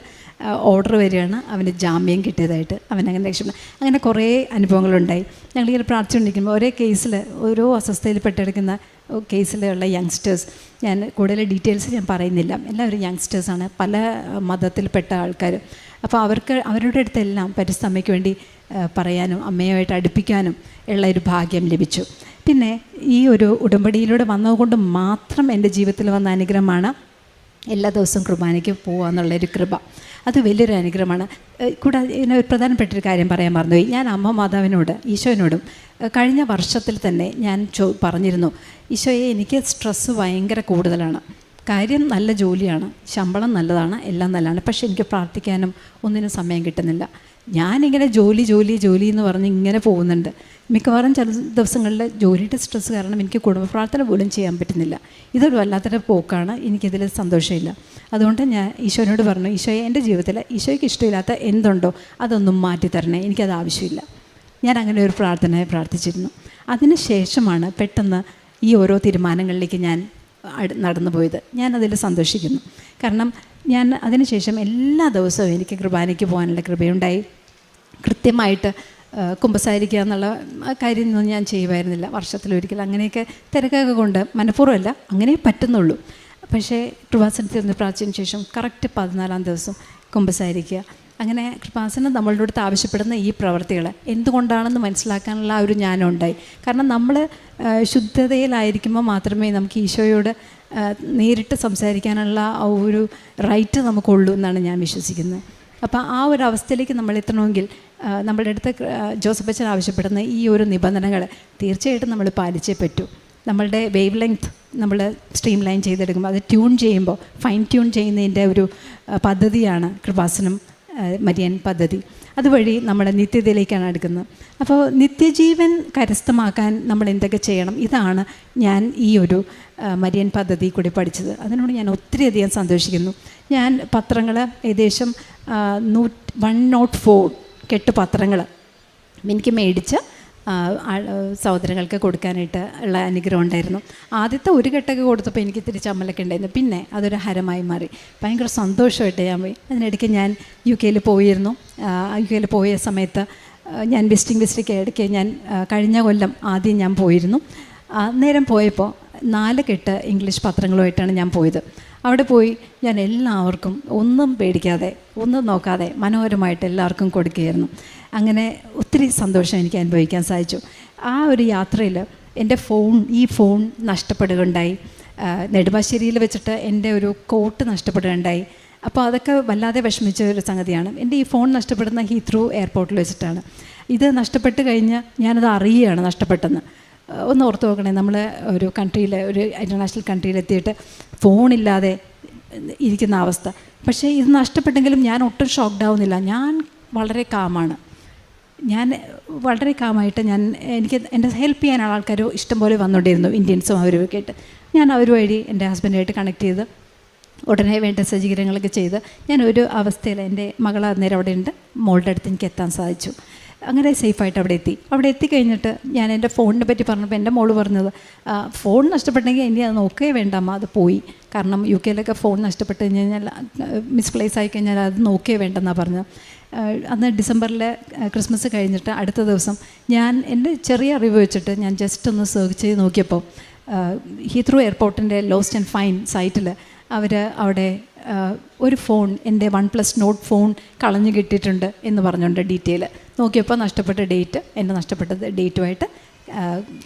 ഓർഡർ വരികയാണ് അവന് ജാമ്യം കിട്ടിയതായിട്ട്. അവൻ അങ്ങനെ രക്ഷപ്പെട്ടു അങ്ങനെ കുറേ അനുഭവങ്ങളുണ്ടായി. ഞങ്ങളിങ്ങനെ പ്രാർത്ഥിച്ചുകൊണ്ടിരിക്കുമ്പോൾ ഒരേ കേസിൽ ഓരോ അസ്വസ്ഥയിൽ പെട്ടെടുക്കുന്ന കേസിലുള്ള യങ്സ്റ്റേഴ്സ് ഞാൻ കൂടുതൽ ഡീറ്റെയിൽസ് ഞാൻ പറയുന്നില്ല. എല്ലാവരും യങ്സ്റ്റേഴ്സാണ് പല മതത്തിൽപ്പെട്ട ആൾക്കാർ അപ്പോൾ അവർക്ക് അവരുടെ അടുത്തെല്ലാം പരിസ്ഥമ്മയ്ക്ക് വേണ്ടി പറയാനും അമ്മയുമായിട്ട് അടുപ്പിക്കാനും ഉള്ള ഒരു ഭാഗ്യം ലഭിച്ചു. പിന്നെ ഈ ഒരു ഉടമ്പടിയിലൂടെ വന്നതുകൊണ്ട് മാത്രം എന്റെ ജീവിതത്തിൽ വന്ന അനുഗ്രഹമാണ് എല്ലാ ദിവസവും കുർബാനയ്ക്ക് പോകുക എന്നുള്ളൊരു കൃപ. അത് വലിയൊരു അനുഗ്രഹമാണ്. കൂടാതെ എന്നെ ഒരു പ്രധാനപ്പെട്ട ഒരു കാര്യം പറയാൻ മറന്നുപോയി. ഞാൻ അമ്മ മാതാവിനോട് ഈശോനോടും കഴിഞ്ഞ വർഷത്തിൽ തന്നെ ഞാൻ ചോ പറഞ്ഞിരുന്നു ഈശോയെ എനിക്ക് സ്ട്രെസ്സ് ഭയങ്കര കൂടുതലാണ്. കാര്യം നല്ല ജോലിയാണ് ശമ്പളം നല്ലതാണ് എല്ലാം നല്ലതാണ്. പക്ഷേ എനിക്ക് പ്രാർത്ഥിക്കാനും ഒന്നിനും സമയം കിട്ടുന്നില്ല. ഞാനിങ്ങനെ ജോലി ജോലി ജോലി എന്ന് പറഞ്ഞ് ഇങ്ങനെ പോകുന്നുണ്ട്. മിക്കവാറും ചില ദിവസങ്ങളിൽ ജോലിയുടെ സ്ട്രെസ് കാരണം എനിക്ക് കുടുംബ പ്രാർത്ഥന പോലും ചെയ്യാൻ പറ്റുന്നില്ല. ഇതൊരു വല്ലാത്തൊരു പോക്കാണ്. എനിക്കിതിൽ സന്തോഷമില്ല. അതുകൊണ്ട് ഞാൻ ഈശോനോട് പറഞ്ഞു ഈശോയെ എന്റെ ജീവിതത്തിൽ ഈശോയ്ക്ക് ഇഷ്ടമില്ലാത്ത എന്തുണ്ടോ അതൊന്നും മാറ്റി തരണേ. എനിക്കത് ആവശ്യമില്ല. ഞാൻ അങ്ങനെ ഒരു പ്രാർത്ഥനയെ പ്രാർത്ഥിച്ചിരുന്നു. അതിന് ശേഷമാണ് പെട്ടെന്ന് ഈ ഓരോ തീരുമാനങ്ങളിലേക്ക് ഞാൻ നടന്നു പോയത്. ഞാനതിൽ സന്തോഷിക്കുന്നു. കാരണം ഞാൻ അതിനുശേഷം എല്ലാ ദിവസവും എനിക്ക് കുർബാനയ്ക്ക് പോകാനുള്ള കൃപയുണ്ടായി. കൃത്യമായിട്ട് കുമ്പസാരിക്കുക എന്നുള്ള കാര്യമൊന്നും ഞാൻ ചെയ്യുമായിരുന്നില്ല. വർഷത്തിലൊരിക്കൽ അങ്ങനെയൊക്കെ തിരക്കൊക്കെ കൊണ്ട് മനഃപൂർവമല്ല അങ്ങനെ പറ്റുന്നുള്ളൂ. പക്ഷേ കൃപാസനത്തിൽ നിന്ന് പ്രാർത്ഥിച്ചതിന് ശേഷം കറക്റ്റ് പതിനാലാം ദിവസം കുമ്പസാരിക്കുക. അങ്ങനെ കൃപാസനം നമ്മളുടെ അടുത്ത് ആവശ്യപ്പെടുന്ന ഈ പ്രവർത്തികൾ എന്തുകൊണ്ടാണെന്ന് മനസ്സിലാക്കാനുള്ള ആ ഒരു ജ്ഞാനം ഉണ്ടായി കാരണം നമ്മൾ ശുദ്ധതയിലായിരിക്കുമ്പോൾ മാത്രമേ നമുക്ക് ഈശോയോട് നേരിട്ട് സംസാരിക്കാനുള്ള ആ ഒരു റൈറ്റ് നമുക്കുള്ളൂ എന്നാണ് ഞാൻ വിശ്വസിക്കുന്നത്. അപ്പോൾ ആ ഒരു അവസ്ഥയിലേക്ക് നമ്മൾ എത്തണമെങ്കിൽ നമ്മുടെ അടുത്ത് ജോസഫ് അച്ഛൻ ആവശ്യപ്പെടുന്ന ഈ ഒരു നിബന്ധനകൾ തീർച്ചയായിട്ടും നമ്മൾ പാലിച്ചേ പറ്റൂ. നമ്മളുടെ വേവ് ലെങ്ത് നമ്മൾ സ്ട്രീം ലൈൻ ചെയ്തെടുക്കുമ്പോൾ അത് ട്യൂൺ ചെയ്യുമ്പോൾ ഫൈൻ ട്യൂൺ ചെയ്യുന്നതിന്റെ ഒരു പദ്ധതിയാണ് കൃപാസനം. മരിയൻ പദ്ധതി. അതുവഴി നമ്മുടെ നിത്യതയിലേക്കാണ് അടുക്കുന്നത്. അപ്പോൾ നിത്യജീവൻ കരസ്ഥമാക്കാൻ നമ്മൾ എന്തൊക്കെ ചെയ്യണം? ഇതാണ് ഞാൻ ഈ ഒരു മരിയൻ പദ്ധതി കൂടി പഠിച്ചത്. അതിനോട് ഞാൻ ഒത്തിരിയധികം സന്തോഷിക്കുന്നു. ഞാൻ പത്രങ്ങൾ ഏകദേശം നൂ വൺ നോട്ട് ഫോർ കെട്ട് പത്രങ്ങൾ എനിക്ക് മേടിച്ച് സഹോദരങ്ങൾക്ക് കൊടുക്കാനായിട്ട് ഉള്ള അനുഗ്രഹം ഉണ്ടായിരുന്നു. ആദ്യത്തെ ഒരു കെട്ടൊക്കെ കൊടുത്തപ്പോൾ എനിക്ക് ഇത്തിരി ചമ്മലൊക്കെ ഉണ്ടായിരുന്നു. പിന്നെ അതൊരു ഹരമായി മാറി. ഭയങ്കര സന്തോഷമായിട്ട് ഞാൻ പോയി. അതിനിടയ്ക്ക് ഞാൻ യു കെയിൽ പോയിരുന്നു. യു കെയിൽ പോയ സമയത്ത് ഞാൻ വിസിറ്റിംഗ് വിസിറ്റിക്ക് ഇടയ്ക്ക് ഞാൻ കഴിഞ്ഞ കൊല്ലം ആദ്യം ഞാൻ പോയിരുന്നു. നേരം പോയപ്പോൾ നാല് കെട്ട് ഇംഗ്ലീഷ് പത്രങ്ങളുമായിട്ടാണ് ഞാൻ പോയത്. അവിടെ പോയി ഞാൻ എല്ലാവർക്കും ഒന്നും പേടിക്കാതെ ഒന്നും നോക്കാതെ മനോഹരമായിട്ട് എല്ലാവർക്കും കൊടുക്കുകയായിരുന്നു. അങ്ങനെ ഒത്തിരി സന്തോഷം എനിക്ക് അനുഭവിക്കാൻ സാധിച്ചു. ആ ഒരു യാത്രയിൽ എന്റെ ഫോൺ ഈ ഫോൺ നഷ്ടപ്പെടുകയുണ്ടായി. നെടുമ്പാശ്ശേരിയിൽ വെച്ചിട്ട് എന്റെ ഒരു കോട്ട് നഷ്ടപ്പെടുകയുണ്ടായി. അപ്പോൾ അതൊക്കെ വല്ലാതെ വിഷമിച്ച ഒരു സംഗതിയാണ്. എന്റെ ഈ ഫോൺ നഷ്ടപ്പെടുന്ന ഹീത്രൂ എയർപോർട്ടിൽ വെച്ചിട്ടാണ്. ഇത് നഷ്ടപ്പെട്ട് കഴിഞ്ഞ് ഞാനത് അറിയുകയാണ് നഷ്ടപ്പെട്ടെന്ന്. ഒന്ന് ഓർത്ത് നോക്കണേ നമ്മൾ ഒരു കൺട്രിയിൽ ഒരു ഇന്റർനാഷണൽ കൺട്രിയിലെത്തിയിട്ട് ഫോണില്ലാതെ ഇരിക്കുന്ന അവസ്ഥ. പക്ഷേ ഇത് നഷ്ടപ്പെട്ടെങ്കിലും ഞാൻ ഒട്ടും ഷോക്ക്ഡ് ആവുന്നില്ല. ഞാൻ വളരെ കാമാണ് ഞാൻ വളരെ കാമായിട്ട് ഞാൻ എനിക്ക് എന്റെ ഹെൽപ്പ് ചെയ്യാൻ ആൾക്കാർ ഇഷ്ടംപോലെ വന്നുകൊണ്ടിരുന്നു ഇന്ത്യൻസും അവരുമൊക്കെ ആയിട്ട്. ഞാൻ അവർ വഴി എന്റെ ഹസ്ബൻഡായിട്ട് കണക്ട് ചെയ്ത് ഉടനെ വേണ്ട സജ്ജീകരണങ്ങളൊക്കെ ചെയ്ത് ഞാൻ ഒരു അവസ്ഥയിൽ എന്റെ മകൾ അന്നേരം അവിടെ ഉണ്ട് മോളുടെ അടുത്ത് എനിക്ക് എത്താൻ സാധിച്ചു. അങ്ങനെ സേഫായിട്ട് അവിടെ എത്തി. അവിടെ എത്തിക്കഴിഞ്ഞിട്ട് ഞാൻ എന്റെ ഫോണിനെ പറ്റി പറഞ്ഞപ്പോൾ എന്റെ മോൾ പറഞ്ഞത് ഫോൺ നഷ്ടപ്പെട്ടെങ്കിൽ ഇനി അത് നോക്കേ വേണ്ട അമ്മ അത് പോയി. കാരണം യു കെയിലൊക്കെ ഫോൺ നഷ്ടപ്പെട്ട് കഴിഞ്ഞ് കഴിഞ്ഞാൽ മിസ്പ്ലേസ് ആയി കഴിഞ്ഞാൽ അത് നോക്കേ വേണ്ടെന്നാണ് പറഞ്ഞത്. അന്ന് ഡിസംബറിലെ ക്രിസ്മസ് കഴിഞ്ഞിട്ട് അടുത്ത ദിവസം ഞാൻ എന്റെ ചെറിയ അറിവ് വെച്ചിട്ട് ഞാൻ ജസ്റ്റ് ഒന്ന് സെർച്ച് ചെയ്ത് നോക്കിയപ്പോൾ ഹീത്രൂ എയർപോർട്ടിന്റെ ലോസ്റ്റ് ആൻഡ് ഫൈൻ സൈറ്റിൽ അവർ അവിടെ ഒരു ഫോൺ എന്റെ വൺ പ്ലസ് നോട്ട് ഫോൺ കളഞ്ഞു കിട്ടിയിട്ടുണ്ട് എന്ന് പറഞ്ഞുകൊണ്ട് ഡീറ്റെയിൽ നോക്കിയപ്പോൾ നഷ്ടപ്പെട്ട ഡേറ്റ് എന്റെ നഷ്ടപ്പെട്ട ഡേറ്റുമായിട്ട്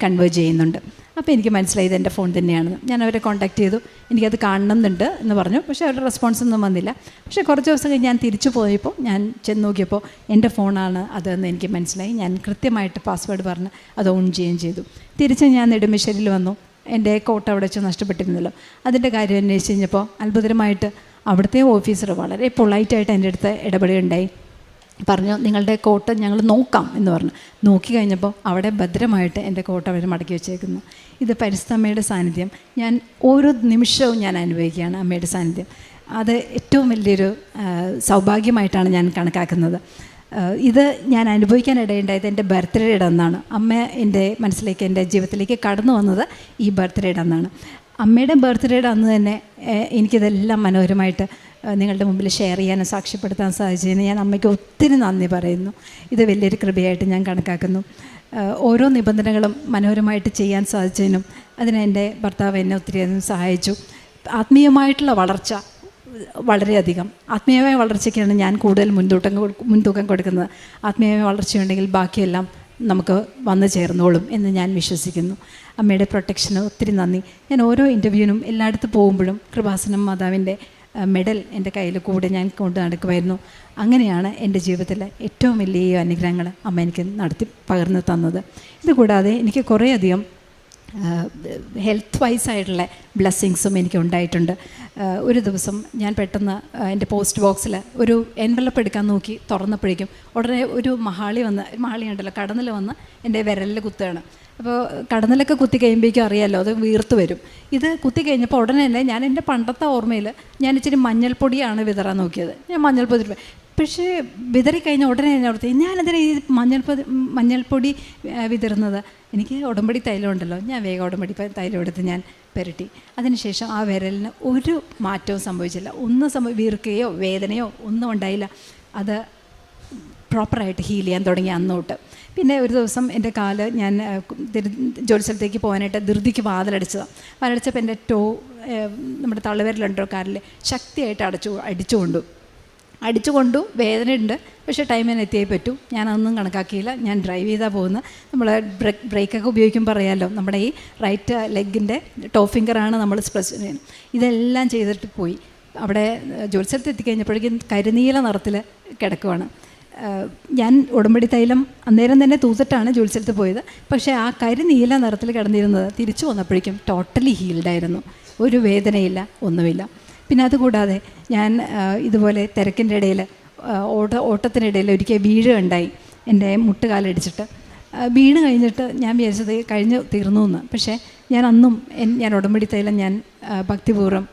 കൺവേർട്ട് ചെയ്യുന്നുണ്ട്. അപ്പോൾ എനിക്ക് മനസ്സിലായത് എന്റെ ഫോൺ തന്നെയാണെന്ന്. ഞാൻ അവരെ കോൺടാക്ട് ചെയ്തു. എനിക്കത് കാണണമെന്നുണ്ട് എന്ന് പറഞ്ഞു. പക്ഷേ അവരുടെ റെസ്പോൺസ് ഒന്നും വന്നില്ല. പക്ഷേ കുറച്ച് ദിവസം കഴിഞ്ഞ് ഞാൻ തിരിച്ചു പോയപ്പോൾ ഞാൻ ചെന്ന് നോക്കിയപ്പോൾ എന്റെ ഫോണാണ് അതെന്ന് എനിക്ക് മനസ്സിലായി. ഞാൻ കൃത്യമായിട്ട് പാസ്വേഡ് പറഞ്ഞ് അത് ഓൺ ചെയ്യുകയും ചെയ്തു. തിരിച്ച് ഞാൻ നെടുമ്പിശ്ശേരിയിൽ വന്നു. എന്റെ കോട്ട് അവിടെ വെച്ച് നഷ്ടപ്പെട്ടിരുന്നല്ലോ. അതിന്റെ കാര്യം അന്വേഷിച്ച് കഴിഞ്ഞപ്പോൾ അത്ഭുതകരമായിട്ട് അവിടുത്തെ ഓഫീസർ വളരെ പൊളൈറ്റായിട്ട് എന്റെ അടുത്ത് ഇടപെടുകയുണ്ടായി. പറഞ്ഞു നിങ്ങളുടെ കോട്ട ഞങ്ങൾ നോക്കാം എന്ന് പറഞ്ഞു. നോക്കി കഴിഞ്ഞപ്പോൾ അവിടെ ഭദ്രമായിട്ട് എന്റെ കോട്ട അവർ മടക്കി വെച്ചേക്കുന്നു. ഇത് പരിസ്ഥമ്മയുടെ സാന്നിധ്യം. ഞാൻ ഓരോ നിമിഷവും ഞാൻ അനുഭവിക്കുകയാണ് അമ്മയുടെ സാന്നിധ്യം. അത് ഏറ്റവും വലിയൊരു സൗഭാഗ്യമായിട്ടാണ് ഞാൻ കണക്കാക്കുന്നത്. ഇത് ഞാൻ അനുഭവിക്കാൻ ഇടയുണ്ടായത് എന്റെ ബർത്ത്ഡേയുടെ അന്നാണ്. അമ്മ എന്റെ മനസ്സിലേക്ക് എന്റെ ജീവിതത്തിലേക്ക് കടന്നു വന്നത് ഈ ബർത്ത്ഡേയുടെ അന്നാണ്. അമ്മയുടെ ബർത്ത്ഡേയുടെ അന്ന് തന്നെ എനിക്കിതെല്ലാം മനോഹരമായിട്ട് നിങ്ങളുടെ മുമ്പിൽ ഷെയർ ചെയ്യാനും സാക്ഷ്യപ്പെടുത്താൻ സാധിച്ചതിന് ഞാൻ അമ്മയ്ക്ക് ഒത്തിരി നന്ദി പറയുന്നു. ഇത് വലിയൊരു കൃപയായിട്ട് ഞാൻ കണക്കാക്കുന്നു. ഓരോ നിബന്ധനകളും മനോഹരമായിട്ട് ചെയ്യാൻ സാധിച്ചതിനും അതിന് എന്റെ ഭർത്താവ് എന്നെ ഒത്തിരിയധികം സഹായിച്ചു. ആത്മീയമായിട്ടുള്ള വളർച്ച വളരെയധികം. ആത്മീയമായ വളർച്ചയ്ക്കാണ് ഞാൻ കൂടുതൽ മുൻതൂക്കം കൊടു- മുൻതൂക്കം കൊടുക്കുന്നത്. ആത്മീയമായ വളർച്ചയുണ്ടെങ്കിൽ ബാക്കിയെല്ലാം നമുക്ക് വന്നു ചേർന്നോളും എന്ന് ഞാൻ വിശ്വസിക്കുന്നു. അമ്മയുടെ പ്രൊട്ടക്ഷന് ഒത്തിരി നന്ദി. ഞാൻ ഓരോ ഇന്റർവ്യൂവിനും എല്ലായിടത്തും പോകുമ്പോഴും കൃപാസനം മാതാവിന്റെ മെഡൽ എന്റെ കയ്യിൽ കൂടെ ഞാൻ കൊണ്ട് നടക്കുമായിരുന്നു. അങ്ങനെയാണ് എന്റെ ജീവിതത്തിലെ ഏറ്റവും വലിയ അനുഗ്രഹങ്ങൾ അമ്മ എനിക്ക് നടത്തി പകർന്നു തന്നത്. ഇതുകൂടാതെ എനിക്ക് കുറേയധികം ഹെൽത്ത് വൈസ് ആയിട്ടുള്ള ബ്ലെസ്സിങ്സും എനിക്ക് ഉണ്ടായിട്ടുണ്ട്. ഒരു ദിവസം ഞാൻ പെട്ടെന്ന് എന്റെ പോസ്റ്റ് ബോക്സിൽ ഒരു എൻവലപ്പ് എടുക്കാൻ നോക്കി തുറന്നപ്പോഴേക്കും ഉടനെ ഒരു മഹാളി വന്ന് മഹാളി ഉണ്ടല്ലോ കടന്നിൽ വന്ന് എന്റെ വിരലിൽ കുത്തുകയാണ്. അപ്പോൾ കടന്നലൊക്കെ കുത്തി കഴിയുമ്പോഴേക്കും അറിയാമല്ലോ അത് വീർത്ത് വരും. ഇത് കുത്തി കഴിഞ്ഞപ്പോൾ ഉടനെ തന്നെ ഞാൻ എന്റെ പണ്ടത്തെ ഓർമ്മയിൽ ഞാൻ ഇച്ചിരി മഞ്ഞൾപ്പൊടിയാണ് വിതറാൻ നോക്കിയത്. ഞാൻ മഞ്ഞൾപ്പൊടി പക്ഷേ വിതറി കഴിഞ്ഞ ഉടനെ ഞാൻ ഓർത്തി ഞാനതിന് ഈ മഞ്ഞൾപ്പൊടി മഞ്ഞൾപ്പൊടി വിതറുന്നത്? എനിക്ക് ഉടമ്പടി തൈലം ഉണ്ടല്ലോ ഞാൻ വേഗം ഉടമ്പടി തൈലം എടുത്ത് ഞാൻ പുരട്ടി. അതിനുശേഷം ആ വിരലിന് ഒരു മാറ്റവും സംഭവിച്ചില്ല. ഒന്നും സംഭവ വീർക്കുകയോ വേദനയോ ഒന്നും ഉണ്ടായില്ല. അത് പ്രോപ്പറായിട്ട് ഹീൽ ചെയ്യാൻ തുടങ്ങി അന്നോട്ട്. പിന്നെ ഒരു ദിവസം എന്റെ കാൽ ഞാൻ ആ, ജോലി സ്ഥലത്തേക്ക് പോകാനായിട്ട് ധൃതിക്ക് വാതിലടിച്ചതാണ് വാതിലടിച്ചപ്പോൾ എന്റെ ടോ നമ്മുടെ തള്ളവിരലുണ്ടോ കാലിൽ ശക്തിയായിട്ട് അടച്ചു അടിച്ചുകൊണ്ടു. അടിച്ചുകൊണ്ടു അടിച്ചു കൊണ്ടു വേദനയുണ്ട് പക്ഷേ ടൈമിന് എത്തിയേ പറ്റൂ. ഞാനതൊന്നും കണക്കാക്കിയില്ല. ഞാൻ ഡ്രൈവ് ചെയ്താൽ പോകുന്ന നമ്മൾ ബ്രേക്ക് ബ്രേക്കൊക്കെ ഉപയോഗിക്കുമ്പോൾ അറിയാമല്ലോ നമ്മുടെ ഈ റൈറ്റ് ലെഗിന്റെ ടോപ്പ് ഫിംഗറാണ് നമ്മൾ സ്പ്രസ് ചെയ്യുന്നത്. ഇതെല്ലാം ചെയ്തിട്ട് പോയി. അവിടെ ഏഹ്, ജോലി സ്ഥലത്ത് എത്തിക്കഴിഞ്ഞപ്പോഴേക്കും കരിനീല നിറത്തിൽ കിടക്കുവാണ്. ഞാൻ ഉടമ്പടി തൈലം അന്നേരം തന്നെ തൂത്തിട്ടാണ് ജോലിസ്ഥലത്ത് പോയത്. പക്ഷേ ആ കരിനീല നിറത്തിൽ കിടന്നിരുന്നത് തിരിച്ചു വന്നപ്പോഴേക്കും ടോട്ടലി ഹീൽഡായിരുന്നു ഒരു വേദനയില്ല ഒന്നുമില്ല. പിന്നെ അതുകൂടാതെ ഞാൻ ഇതുപോലെ തിരക്കിന്റെ ഇടയിൽ ഓട്ട ഓട്ടത്തിനിടയിൽ ഒരിക്കൽ വീഴുകയുണ്ടായി എന്റെ മുട്ടുകാലടിച്ചിട്ട്. വീണ് കഴിഞ്ഞിട്ട് ഞാൻ വിചാരിച്ചത് കഴിഞ്ഞ് തീർന്നു എന്ന്. പക്ഷേ ഞാൻ അന്നും ഞാൻ ഉടമ്പടി തൈലം ഞാൻ ഭക്തിപൂർവം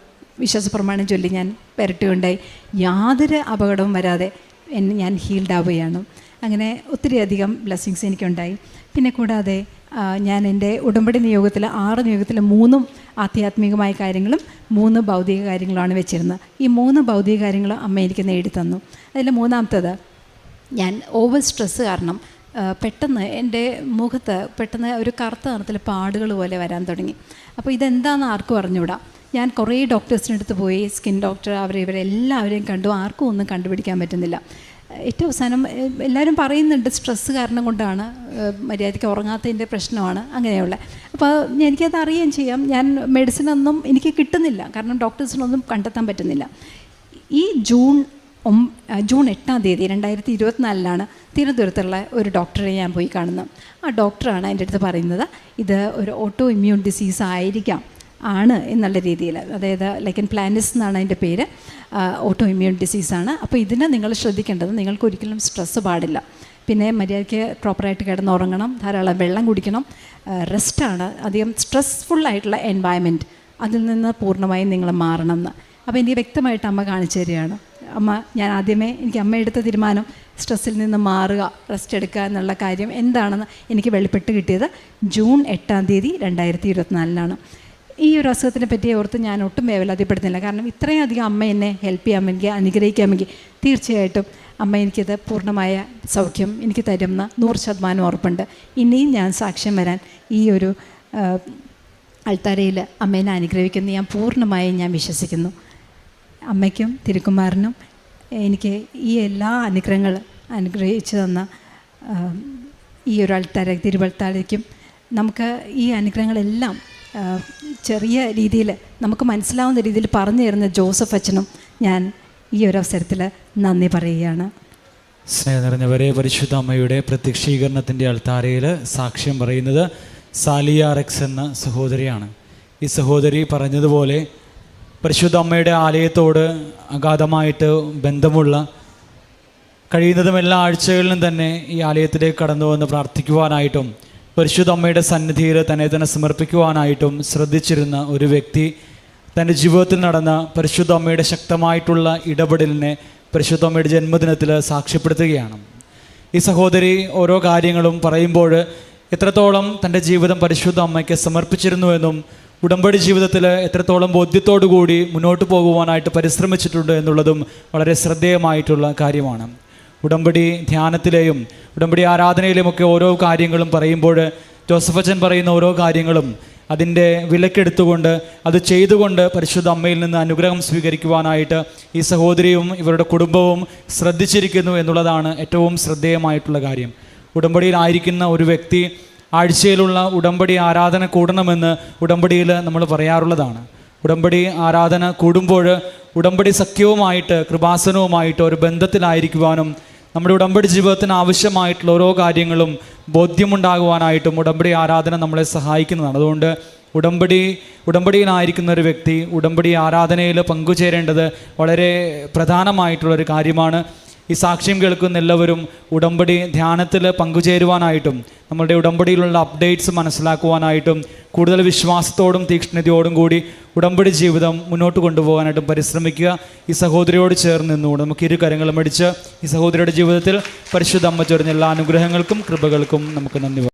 വിശ്വാസപ്രമാണം ചൊല്ലി ഞാൻ പുരട്ടുകയുണ്ടായി യാതൊരു അപകടവും വരാതെ എന്നെ ഞാൻ ഹീൽഡ് ആവുകയാണ്. അങ്ങനെ ഒത്തിരി അധികം ബ്ലെസ്സിങ്സ് എനിക്കുണ്ടായി. പിന്നെ കൂടാതെ ഞാൻ എന്റെ ഉടമ്പടി നിയോഗത്തിൽ ആറ് നിയോഗത്തിൽ മൂന്നും ആധ്യാത്മികമായ കാര്യങ്ങളും മൂന്ന് ഭൗതിക കാര്യങ്ങളാണ് വെച്ചിരുന്നത്. ഈ മൂന്ന് ഭൗതിക കാര്യങ്ങളും അമ്മ എനിക്ക് നേടിത്തന്നു. അതിൽ മൂന്നാമത്തേത് ഞാൻ ഓവർ സ്ട്രെസ് കാരണം പെട്ടെന്ന് എന്റെ മുഖത്ത് പെട്ടെന്ന് ഒരു കറുത്ത നിറത്തിൽ പാടുകൾ പോലെ വരാൻ തുടങ്ങി. അപ്പോൾ ഇതെന്താണെന്ന് ആർക്കും അറിഞ്ഞൂടാ ഞാൻ കുറേ ഡോക്ടേഴ്സിന്റെ അടുത്ത് പോയി സ്കിൻ ഡോക്ടർ അവരെ ഇവരെല്ലാവരെയും കണ്ടു. ആർക്കും ഒന്നും കണ്ടുപിടിക്കാൻ പറ്റുന്നില്ല. ഏറ്റവും അവസാനം എല്ലാവരും പറയുന്നുണ്ട് സ്ട്രെസ്സ് കാരണം കൊണ്ടാണ് മര്യാദയ്ക്ക് ഉറങ്ങാത്തതിന്റെ പ്രശ്നമാണ് അങ്ങനെയുള്ള. അപ്പോൾ എനിക്കത് അറിയുകയും ചെയ്യാം. ഞാൻ മെഡിസിനൊന്നും എനിക്ക് കിട്ടുന്നില്ല കാരണം ഡോക്ടേഴ്സിനൊന്നും കണ്ടെത്താൻ പറ്റുന്നില്ല. ഈ ജൂൺ ഒം ജൂൺ എട്ടാം തീയതി രണ്ടായിരത്തി ഇരുപത്തിനാലിലാണ് തിരുവനന്തപുരത്തുള്ള ഒരു ഡോക്ടറെ ഞാൻ പോയി കാണുന്നത്. ആ ഡോക്ടറാണ് എന്റെ അടുത്ത് പറയുന്നത് ഇത് ഒരു ഓട്ടോ ഇമ്മ്യൂൺ ഡിസീസ് ആയിരിക്കാം. ആണ് എന്നുള്ള രീതിയിൽ. അതായത് ലൈക്കൻ പ്ലാനിസ് എന്നാണ് അതിന്റെ പേര്. ഓട്ടോ ഇമ്മ്യൂൺ ഡിസീസാണ് അപ്പോൾ ഇതിനെ നിങ്ങൾ ശ്രദ്ധിക്കേണ്ടത് നിങ്ങൾക്ക് ഒരിക്കലും സ്ട്രെസ്സ് പാടില്ല. പിന്നെ മര്യാദയ്ക്ക് പ്രോപ്പറായിട്ട് കിടന്നുറങ്ങണം ധാരാളം വെള്ളം കുടിക്കണം റെസ്റ്റാണ് അധികം സ്ട്രെസ്ഫുൾ ആയിട്ടുള്ള എൻവയൺമെന്റ് അതിൽ നിന്ന് പൂർണമായും നിങ്ങൾ മാറണം എന്ന്. അപ്പോൾ എനിക്ക് വ്യക്തമായിട്ട് അമ്മ കാണിച്ചു തരികയാണ്. അമ്മ ഞാൻ ആദ്യമേ എനിക്ക് അമ്മ എടുത്ത തീരുമാനം സ്ട്രെസ്സിൽ നിന്ന് മാറുക റെസ്റ്റ് എടുക്കുക എന്നുള്ള കാര്യം എന്താണെന്ന് എനിക്ക് വെളിപ്പെട്ട് കിട്ടിയത് ജൂൺ എട്ടാം തീയതി രണ്ടായിരത്തി ഇരുപത്തിനാലിനാണ്. ഈ ഒരു അസുഖത്തിനെ പറ്റി ഓർത്ത് ഞാൻ ഒട്ടും വേവലാതിപ്പെടുന്നില്ല. കാരണം ഇത്രയും അധികം അമ്മ എന്നെ ഹെൽപ്പ് ചെയ്യാമെങ്കിൽ അനുഗ്രഹിക്കാമെങ്കിൽ തീർച്ചയായിട്ടും അമ്മ എനിക്കത് പൂർണമായ സൗഖ്യം എനിക്ക് തരുമെന്ന് നൂറ് ശതമാനം ഉറപ്പുണ്ട്. ഇനിയും ഞാൻ സാക്ഷ്യം വരാൻ ഈ ഒരു അൾത്താരയിൽ അമ്മേനെ അനുഗ്രഹിക്കുന്നു ഞാൻ പൂർണമായും ഞാൻ വിശ്വസിക്കുന്നു. അമ്മയ്ക്കും തിരുക്കുമാറിനും എനിക്ക് ഈ എല്ലാ അനുഗ്രഹങ്ങൾ അനുഗ്രഹിച്ചു തന്ന ഈ ഒരു അൾത്താര തിരുവൾത്താരയ്ക്കും നമുക്ക് ഈ അനുഗ്രഹങ്ങളെല്ലാം ചെറിയ രീതിയിൽ നമുക്ക് മനസ്സിലാവുന്ന രീതിയിൽ പറഞ്ഞു തരുന്ന ജോസഫ് അച്ഛനും ഞാൻ ഈ ഒരു അവസരത്തിൽ നന്ദി പറയുകയാണ്. സ്നേഹം നിറഞ്ഞവരെ പരിശുദ്ധ അമ്മയുടെ പ്രത്യക്ഷീകരണത്തിന്റെ അൾത്താരയിൽ സാക്ഷ്യം പറയുന്നത് സാലിയ റെക്സ് എന്ന സഹോദരിയാണ്. ഈ സഹോദരി പറഞ്ഞതുപോലെ പരിശുദ്ധ അമ്മയുടെ ആലയത്തോട് അഗാധമായിട്ട് ബന്ധമുള്ള കഴിയുന്നതും എല്ലാ ആഴ്ചകളിലും തന്നെ ഈ ആലയത്തിലേക്ക് കടന്നു വന്ന് പ്രാർത്ഥിക്കുവാനായിട്ടും പരിശുദ്ധ അമ്മയുടെ സന്നിധിയിൽ തന്നെ തന്നെ സമർപ്പിക്കുവാനായിട്ടും ശ്രദ്ധിച്ചിരുന്ന ഒരു വ്യക്തി തന്റെ ജീവിതത്തിൽ നടന്ന പരിശുദ്ധ അമ്മയുടെ ശക്തമായിട്ടുള്ള ഇടപെടലിനെ പരിശുദ്ധ അമ്മയുടെ ജന്മദിനത്തിൽ സാക്ഷ്യപ്പെടുത്തുകയാണ്. ഈ സഹോദരി ഓരോ കാര്യങ്ങളും പറയുമ്പോൾ എത്രത്തോളം തന്റെ ജീവിതം പരിശുദ്ധ അമ്മയ്ക്ക് സമർപ്പിച്ചിരുന്നുവെന്നും ഉടമ്പടി ജീവിതത്തിൽ എത്രത്തോളം ബോധ്യത്തോടു കൂടി മുന്നോട്ട് പോകുവാനായിട്ട് പരിശ്രമിച്ചിട്ടുണ്ട് എന്നുള്ളതും വളരെ ശ്രദ്ധേയമായിട്ടുള്ള കാര്യമാണ്. ഉടമ്പടി ധ്യാനത്തിലെയും ഉടമ്പടി ആരാധനയിലുമൊക്കെ ഓരോ കാര്യങ്ങളും പറയുമ്പോൾ ജോസഫ് അച്ഛൻ പറയുന്ന ഓരോ കാര്യങ്ങളും അതിന്റെ വിലക്കെടുത്തുകൊണ്ട് അത് ചെയ്തുകൊണ്ട് പരിശുദ്ധ അമ്മയിൽ നിന്ന് അനുഗ്രഹം സ്വീകരിക്കുവാനായിട്ട് ഈ സഹോദരിയും ഇവരുടെ കുടുംബവും ശ്രദ്ധിച്ചിരിക്കുന്നു എന്നുള്ളതാണ് ഏറ്റവും ശ്രദ്ധേയമായിട്ടുള്ള കാര്യം. ഉടമ്പടിയിലായിരിക്കുന്ന ഒരു വ്യക്തി ആഴ്ചയിലുള്ള ഉടമ്പടി ആരാധന കൂടണമെന്ന് ഉടമ്പടിയിൽ നമ്മൾ പറയാറുള്ളതാണ്. ഉടമ്പടി ആരാധന കൂടുമ്പോൾ ഉടമ്പടി സഖ്യവുമായിട്ട് കൃപാസനവുമായിട്ട് ഒരു ബന്ധത്തിലായിരിക്കുവാനും നമ്മുടെ ഉടമ്പടി ജീവിതത്തിന് ആവശ്യമായിട്ടുള്ള ഓരോ കാര്യങ്ങളും ബോധ്യമുണ്ടാകുവാനായിട്ടും ഉടമ്പടി ആരാധന നമ്മളെ സഹായിക്കുന്നതാണ്. അതുകൊണ്ട് ഉടമ്പടി ഉടമ്പടിയിലായിരിക്കുന്ന ഒരു വ്യക്തി ഉടമ്പടി ആരാധനയിൽ പങ്കുചേരേണ്ടത് വളരെ പ്രധാനമായിട്ടുള്ളൊരു കാര്യമാണ്. ഈ സാക്ഷ്യം കേൾക്കുന്ന എല്ലാവരും ഉടമ്പടി ധ്യാനത്തിൽ പങ്കുചേരുവാനായിട്ടും നമ്മളുടെ ഉടമ്പടിയിലുള്ള അപ്ഡേറ്റ്സ് മനസ്സിലാക്കുവാനായിട്ടും കൂടുതൽ വിശ്വാസത്തോടും തീക്ഷ്ണതയോടും കൂടി ഉടമ്പടി ജീവിതം മുന്നോട്ട് കൊണ്ടുപോകാനായിട്ടും പരിശ്രമിക്കുക ഈ സഹോദരിയോട് ചേർന്ന് നിന്നുകൊണ്ട് നമുക്ക് ഇരു കരങ്ങളും അടിച്ച് ഈ സഹോദരിയുടെ ജീവിതത്തിൽ പരിശുദ്ധ അമ്മ ചൊരിഞ്ഞ എല്ലാ അനുഗ്രഹങ്ങൾക്കും കൃപകൾക്കും നമുക്ക് നന്ദി.